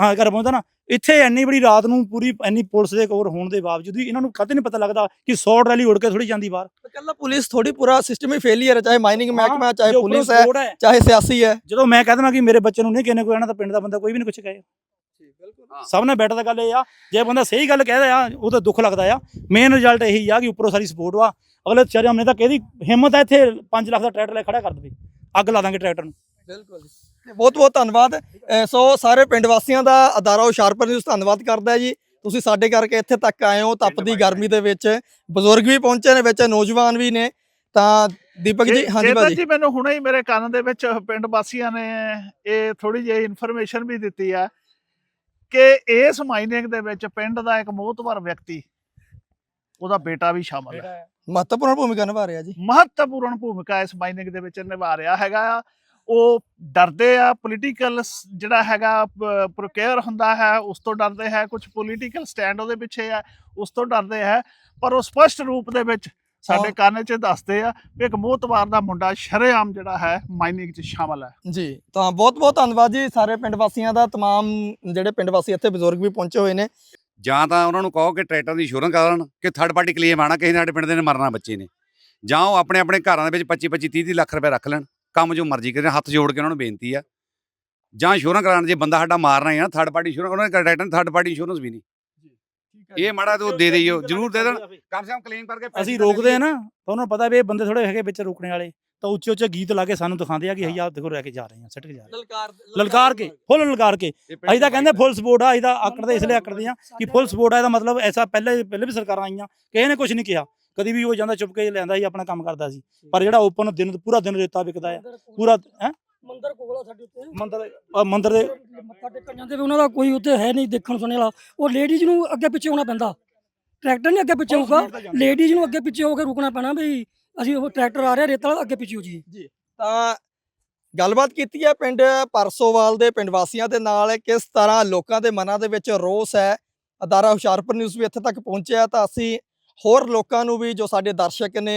ਹਾਂ ਘਰ ਪਹੁੰਚਦਾ ਨਾ। ਇੱਥੇ ਇੰਨੀ ਬੜੀ ਰਾਤ ਨੂੰ ਪੂਰੀ ਇੰਨੀ ਪੁਲਿਸ ਦੇ ਕਵਰ ਹੋਣ ਦੇ ਬਾਵਜੂਦ ਵੀ ਇਹਨਾਂ ਨੂੰ ਕਦੇ ਨਹੀਂ ਪਤਾ ਲੱਗਦਾ ਕਿ 100 ਟਰਾਲੀ ਉੜ ਕੇ ਥੋੜੀ ਜਾਂਦੀ ਬਾਹਰ। ਕੱਲਾ ਪੁਲਿਸ ਥੋੜੀ ਪੂਰਾ ਸਿਸਟਮ ਹੀ ਫੇਲੀਅਰ ਹੈ ਚਾਹੇ ਮਾਈਨਿੰਗ ਮਹਿਕਮਾ ਚਾਹੇ ਪੁਲਿਸ ਹੈ ਚਾਹੇ ਸਿਆਸੀ ਹੈ। ਜਦੋਂ ਮੈਂ ਕਹਿ ਦੇਣਾ ਕਿ ਮੇਰੇ ਬੱਚੇ ਨੂੰ ਨਹੀਂ ਕਿਨੇ ਕੋਈ ਆਣਾ ਤਾਂ ਪਿੰਡ ਦਾ ਬੰਦਾ ਕੋਈ ਵੀ ਨਹੀਂ ਕੁਛ ਕਹੇ ਸਭ ਨਾਲ ਬੈਟਰ ਤਾਂ ਗੱਲ ਇਹ ਆ ਜੇ ਬੰਦਾ ਸਹੀ ਗੱਲ ਕਹਿਦਾ ਆ ਉਹ ਤਾਂ ਦੁੱਖ ਲੱਗਦਾ ਆ। ਮੇਨ ਰਿਜ਼ਲਟ ਇਹੀ ਆ ਕਿ ਉੱਪਰੋਂ ਸਾਰੀ ਸਪੋਰਟ ਵਾ। ਅਗਲੇ ਚਾਰੇ ਹਮਨੇ ਤਾਂ ਕਿਹਦੀ ਹਿੰਮਤ ਹੈ ਇੱਥੇ 5 ਲੱਖ ਦਾ ਟਰੈਕਟਰ ਲੈ ਖੜਾ ਕਰ ਦੇਵੇ। ਅੱਗ ਲਾ ਦਾਂਗੇ ਟਰੈਕਟਰ ਨੂੰ। ਬਿਲਕੁਲ ਬਹੁਤ ਬਹੁਤ ਧੰਨਵਾਦ। ਸੋ ਸਾਰੇ ਪਿੰਡ ਵਾਸੀਆਂ ਦਾ ਅਦਾਰਾ ਹੁਸ਼ਿਆਰਪੁਰ ਨਿਊਜ਼ ਧੰਨਵਾਦ ਕਰਦਾ ਜੀ। ਤੁਸੀਂ ਸਾਡੇ ਕਰਕੇ ਇੱਥੇ ਤੱਕ ਆਏ ਹੋ ਤਪਦੀ ਗਰਮੀ ਦੇ ਵਿੱਚ। ਬਜ਼ੁਰਗ ਵੀ ਪਹੁੰਚੇ ਨੇ ਵਿੱਚ ਨੌਜਵਾਨ ਵੀ ਨੇ। ਤਾਂ ਦੀਪਕ ਜੀ ਹਾਂਜੀ ਭਾਜੀ। ਜੀ ਮੈਨੂੰ ਹੁਣੇ ਹੀ ਮੇਰੇ ਕੰਨ ਦੇ ਵਿੱਚ ਪਿੰਡ ਵਾਸੀਆਂ ਨੇ ਇਹ ਥੋੜੀ ਜਿਹੀ ਇਨਫੋਰਮੇਸ਼ਨ ਵੀ ਦਿੱਤੀ ਆ। ਕਿ ਇਸ ਮਾਈਨਿੰਗ ਦੇ ਵਿੱਚ ਪਿੰਡ ਦਾ ਇੱਕ ਮੋਹਤਵਰ ਵਿਅਕਤੀ ਉਹਦਾ ਬੇਟਾ ਵੀ ਸ਼ਾਮਲ ਹੈ। ਮਹੱਤਵਪੂਰਨ ਭੂਮਿਕਾ ਨਿਭਾ ਰਿਹਾ ਜੀ। ਮਹੱਤਵਪੂਰਨ ਭੂਮਿਕਾ ਇਸ ਮਾਈਨਿੰਗ ਦੇ ਵਿੱਚ ਨਿਭਾ ਰਿਹਾ ਹੈਗਾ। ਆ ਉਹ ਡਰਦੇ ਆ ਪੋਲੀਟੀਕਲ ਜਿਹੜਾ ਹੈਗਾ ਪ੍ਰੋਕੇਅਰ ਹੁੰਦਾ ਹੈ ਉਸ ਤੋਂ ਡਰਦੇ ਹੈ। ਕੁਝ ਪੋਲੀਟੀਕਲ ਸਟੈਂਡ ਉਹਦੇ ਪਿੱਛੇ ਆ ਉਸ ਤੋਂ ਡਰਦੇ ਹੈ। ਪਰ ਉਹ ਸਪਸ਼ਟ ਰੂਪ ਦੇ ਵਿੱਚ ਸਾਡੇ ਹਾਂ। ਕੰਨ 'ਚ ਦੱਸਦੇ ਆ ਵੀ ਇੱਕ ਮੋਹਤਵਾਰ ਦਾ ਮੁੰਡਾ ਸ਼ਰੇਆਮ ਜਿਹੜਾ ਹੈ ਮਾਈਨਿੰਗ 'ਚ ਸ਼ਾਮਲ ਹੈ ਜੀ ਤਾਂ ਬਹੁਤ ਬਹੁਤ ਧੰਨਵਾਦ ਜੀ ਸਾਰੇ ਪਿੰਡ ਵਾਸੀਆਂ ਦਾ तमाम ਜਿਹੜੇ ਪਿੰਡ ਵਾਸੀ ਇੱਥੇ ਬਜ਼ੁਰਗ ਵੀ ਪਹੁੰਚੇ ਹੋਏ ਨੇ ਜਾਂ ਤਾਂ ਉਹਨਾਂ ਨੂੰ ਕਹੋ ਕਿ ਟਰੈਕਟਰ ਦੀ ਇੰਸ਼ੋਰੈਂਸ ਕਰਨ ਕਿ ਥਰਡ ਪਾਰਟੀ ਕਲੇਮ ਆਣਾ ਕਿਸੇ ਨੇ ਸਾਡੇ ਪਿੰਡ ਦੇ ਨੇ ਮਰਨਾ ਬੱਚੇ ਨੇ ਜਾਂ ਉਹ ਆਪਣੇ ਆਪਣੇ ਘਰਾਂ ਦੇ ਵਿੱਚ 25 25 30 ਲੱਖ ਰੁਪਏ ਰੱਖ ਲੈਣ ਕੰਮ ਜੋ ਮਰਜ਼ੀ ਕਰਨ ਹੱਥ ਜੋੜ ਕੇ ਉਹਨਾਂ ਨੂੰ ਬੇਨਤੀ ਆ ਜਾਂ ਇੰਸ਼ੋਰੈਂਸ ਕਰਾਉਣ ਜੇ ਬੰਦਾ ਸਾਡਾ ਮਾਰਨਾ ਹੀ ਆ ਥਰਡ ਪਾਰਟੀ ਇੰਸ਼ੋਰੈਂਸ ਉਹਨਾਂ ਦੇ ਟਰੈਕਟਰ ਥਰਡ ਪਾਰਟੀ ਇੰਸ਼ੋਰੈਂਸ ਵੀ ਨਹੀਂ ਇਹ ਮਾੜਾ ਤੂੰ ਦੇ ਦੇਈਓ ਜ਼ਰੂਰ ਦੇ ਦੇਣ। ਕਮ ਸੇ ਕਮ ਕਲੇਮ ਕਰਕੇ ਪੈਸੇ ਅਸੀਂ ਰੋਕਦੇ ਆ। ਨਾ ਤਾਂ ਉਹਨਾਂ ਨੂੰ ਪਤਾ ਵੀ ਇਹ ਬੰਦੇ ਥੋੜੇ ਹੈਗੇ ਵਿੱਚ ਰੋਕਣੇ ਵਾਲੇ ਤਾਂ ਉੱਚੇ ਉੱਚੇ ਗੀਤ ਲਾ ਕੇ ਸਾਨੂੰ ਦਿਖਾਉਂਦੇ ਆ ਕਿ ਅਸੀਂ ਆਹ ਦੇਖੋ ਲੈ ਕੇ ਜਾ ਰਹੇ ਹਾਂ ਸਿੱਟ ਕੇ ਜਾ ਰਹੇ ਲਲਕਾਰ ਹਾਂ। ਲਲਕਾਰ ਕੇ ਫੁੱਲ ਲਲਕਾਰ ਕੇ। ਅਸੀਂ ਤਾਂ ਕਹਿੰਦੇ ਫੁੱਲ ਸਪੋਰਟ ਆ ਅਸੀਂ ਤਾਂ ਆਕੜਦੇ ਇਸ ਲਈ ਆਕੜਦੇ ਆ ਕਿ ਫੁੱਲ ਸਪੋਰਟ ਆ ਇਹਦਾ ਮਤਲਬ ਐਸਾ ਪਹਿਲੇ ਪਹਿਲੇ ਵੀ ਸਰਕਾਰਾਂ ਆਈਆਂ ਕਿਸੇ ਨੇ ਕੁਝ ਨਹੀਂ ਕਿਹਾ। ਕਦੀ ਵੀ ਉਹ ਜਾਂਦਾ ਚੁੱਪ ਕੇ ਲੈਂਦਾ ਸੀ ਆਪਣਾ ਕੰਮ ਕਰਦਾ ਸੀ। ਪਰ ਜਿਹੜਾ ਓਪਨ ਦਿਨ ਪੂਰਾ ਦਿਨ ਰੇਤਾ ਵਿਕਦਾ ਆ। ਪੂਰਾ ਹੈ? ਮੰਦਰ ਕੋਲ ਆ ਸਾਡੇ ਉੱਤੇ। ਮੰਦਰ ਅਹ ਮੰਦਰ ਦੇ ਮੱਥਾ ਟੇਕਣ ਜਾਂਦੇ ਵੀ ਉਹਨਾਂ ਦਾ ਕੋਈ ਉੱਤੇ ਹੈ ਨਹੀਂ ਦੇਖਣ ਸੁਣਨੇ ਵਾਲਾ। ਉਹ ਲੇਡੀਜ਼ ਨੂੰ ਅੱਗੇ ਪਿੱਛੇ ਹੋਣਾ ਪੈਂਦਾ। ਟਰੈਕਟਰ ਨਹੀਂ ਅੱਗੇ ਪਿੱਛੇ ਹੋਊਗਾ। ਲੇਡੀਜ਼ ਨੂੰ ਅੱਗੇ ਪਿੱਛੇ ਹੋ ਕੇ ਰੁਕਣਾ ਪੈਣਾ ਵੀ ਅਸੀਂ ਉਹ ਟਰੈਕਟਰ ਆ ਰਿਹਾ ਰੇਤਾ ਵਾਲਾ ਅੱਗੇ ਪਿੱਛੇ ਹੋ ਜੀ ਤਾਂ ਗੱਲਬਾਤ ਕੀਤੀ ਹੈ ਪਿੰਡ ਪਰਸੋਵਾਲ ਦੇ ਪਿੰਡ ਵਾਸੀਆਂ ਦੇ ਨਾਲ ਕਿਸ ਤਰ੍ਹਾਂ ਲੋਕਾਂ ਦੇ ਮਨਾਂ ਦੇ ਵਿੱਚ ਰੋਸ ਹੈ? ਅਦਾਰਾ ਹੁਸ਼ਿਆਰਪੁਰ ਨਿਊਜ਼ ਵੀ ਇੱਥੇ ਤੱਕ ਪਹੁੰਚਿਆ ਤਾਂ ਅਸੀਂ ਹੋਰ ਲੋਕਾਂ ਨੂੰ ਵੀ ਜੋ ਸਾਡੇ ਦਰਸ਼ਕ ਨੇ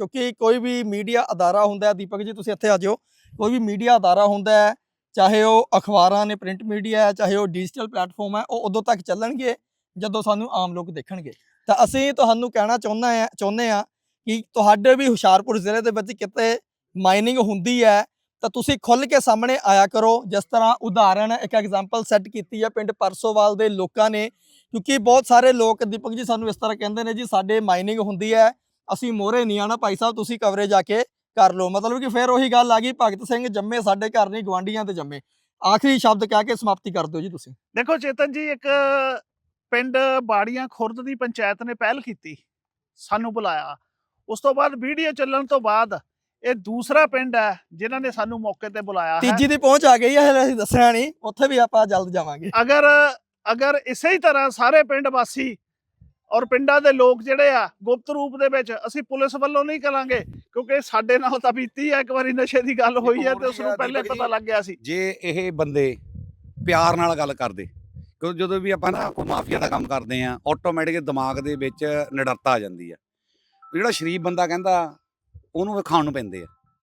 ਕਿਉਂਕਿ ਕੋਈ ਵੀ ਮੀਡੀਆ ਅਦਾਰਾ ਹੁੰਦਾ ਹੈ ਦੀਪਕ ਜੀ ਤੁਸੀਂ ਇੱਥੇ ਆ ਜਾਓ ਕੋਈ ਵੀ ਮੀਡੀਆ ਅਦਾਰਾ ਹੁੰਦਾ ਹੈ, ਚਾਹੇ ਉਹ ਅਖਬਾਰਾਂ ਨੇ, ਪ੍ਰਿੰਟ ਮੀਡੀਆ ਹੈ, ਚਾਹੇ ਉਹ ਡਿਜੀਟਲ ਪਲੇਟਫਾਰਮ ਹੈ, ਉਹ ਉਦੋਂ ਤੱਕ ਚੱਲਣਗੇ ਜਦੋਂ ਸਾਨੂੰ ਆਮ ਲੋਕ ਦੇਖਣਗੇ। ਤਾਂ ਅਸੀਂ ਤੁਹਾਨੂੰ ਕਹਿਣਾ ਚਾਹੁੰਦਾ ਹੈ, ਚਾਹੁੰਦੇ ਆ ਕਿ ਤੁਹਾਡੇ ਵੀ ਹੁਸ਼ਿਆਰਪੁਰ ਜ਼ਿਲ੍ਹੇ ਦੇ ਵਿੱਚ ਕਿਤੇ ਮਾਈਨਿੰਗ ਹੁੰਦੀ ਹੈ, ਤਾਂ ਤੁਸੀਂ ਖੁੱਲ ਕੇ ਸਾਹਮਣੇ ਆਇਆ ਕਰੋ। ਜਿਸ ਤਰ੍ਹਾਂ ਉਦਾਹਰਣ, ਇੱਕ ਐਗਜ਼ਾਮਪਲ ਸੈੱਟ ਕੀਤੀ ਹੈ ਪਿੰਡ ਪਰਸੋਵਾਲ ਦੇ ਲੋਕਾਂ ਨੇ, ਕਿਉਂਕਿ ਬਹੁਤ ਸਾਰੇ ਲੋਕ, ਦੀਪਕ ਜੀ ਸਾਨੂੰ ਇਸ ਤਰ੍ਹਾਂ ਕਹਿੰਦੇ ਨੇ ਜੀ, ਸਾਡੇ ਮਾਈਨਿੰਗ ਹੁੰਦੀ ਹੈ, ਅਸੀਂ ਮੋਹਰੇ ਨਹੀਂ ਆਣਾ ਭਾਈ ਸਾਹਿਬ ਤੁਸੀਂ ਕਵਰੇਜ ਆ ਕੇ ਕਰ ਲਓ। ਮਤਲਬ ਕਿ ਫਿਰ ਉਹੀ ਗੱਲ ਆ ਗਈ ਭਗਤ ਸਿੰਘ ਜੰਮੇ ਸਾਡੇ ਘਰ ਨਹੀਂ ਗਵਾਂਡੀਆਂ ਤੇ ਜੰਮੇ। ਆਖਰੀ ਸ਼ਬਦ ਕਹਿ ਕੇ ਸਮਾਪਤੀ ਕਰ ਦਿਓ ਜੀ ਤੁਸੀਂ। ਦੇਖੋ ਚੇਤਨ ਜੀ ਇੱਕ ਪਿੰਡ ਬਾੜੀਆਂ ਖੁਰਦ ਦੀ ਪੰਚਾਇਤ ਨੇ ਪਹਿਲ ਕੀਤੀ ਸਾਨੂੰ ਬੁਲਾਇਆ। ਉਸ ਤੋਂ ਬਾਅਦ ਵੀਡੀਓ ਚੱਲਣ ਤੋਂ ਬਾਅਦ ਇਹ ਦੂਸਰਾ ਪਿੰਡ ਹੈ ਜਿਨ੍ਹਾਂ ਨੇ ਸਾਨੂੰ ਮੌਕੇ ਤੇ ਬੁਲਾਇਆ ਹੈ। ਤੀਜੀ ਦੀ ਪਹੁੰਚ ਆ ਗਈ ਹੈ ਹਲੇ ਅਸੀਂ ਦੱਸਣਾ ਨਹੀਂ ਉੱਥੇ ਵੀ ਆਪਾਂ ਜਲਦ ਜਾਵਾਂਗੇ। ਅਗਰ ਅਗਰ ਇਸੇ ਹੀ ਤਰ੍ਹਾਂ ਸਾਰੇ ਪਿੰਡ ਵਾਸੀ ਔਰ ਪਿੰਡਾਂ ਦੇ ਲੋਕ ਜਿਹੜੇ ਆ ਗੁਪਤ ਰੂਪ ਦੇ ਵਿੱਚ ਅਸੀਂ ਪੁਲਿਸ ਵੱਲੋਂ ਨਹੀਂ ਕਰਾਂਗੇ ਕਿਉਂਕਿ ਸਾਡੇ ਨਾਲ ਤਾਂ ਬੀਤੀ ਆ ਇੱਕ ਵਾਰੀ ਨਸ਼ੇ ਦੀ ਗੱਲ ਹੋਈ ਹੈ ਤੇ ਉਸ ਨੂੰ ਪਹਿਲੇ ਪਤਾ ਲੱਗ ਗਿਆ ਸੀ। ਜੇ ਇਹ ਬੰਦੇ ਪਿਆਰ ਨਾਲ ਗੱਲ ਕਰਦੇ ਕਿਉਂਕਿ ਜਦੋਂ ਵੀ ਆਪਾਂ ਨਾ ਕੋਈ ਮਾਫੀਆ ਦਾ ਕੰਮ ਕਰਦੇ ਆ ਆਟੋਮੈਟਿਕ ਦਿਮਾਗ ਦੇ ਵਿੱਚ ਨਿਡਰਤਾ ਆ ਜਾਂਦੀ ਆ। ਜਿਹੜਾ ਸ਼ਰੀਫ ਬੰਦਾ ਕਹਿੰਦਾ ਉਹਨੂੰ ਖਾਣ ਨੂੰ ਪੈਂਦੇ ਆ।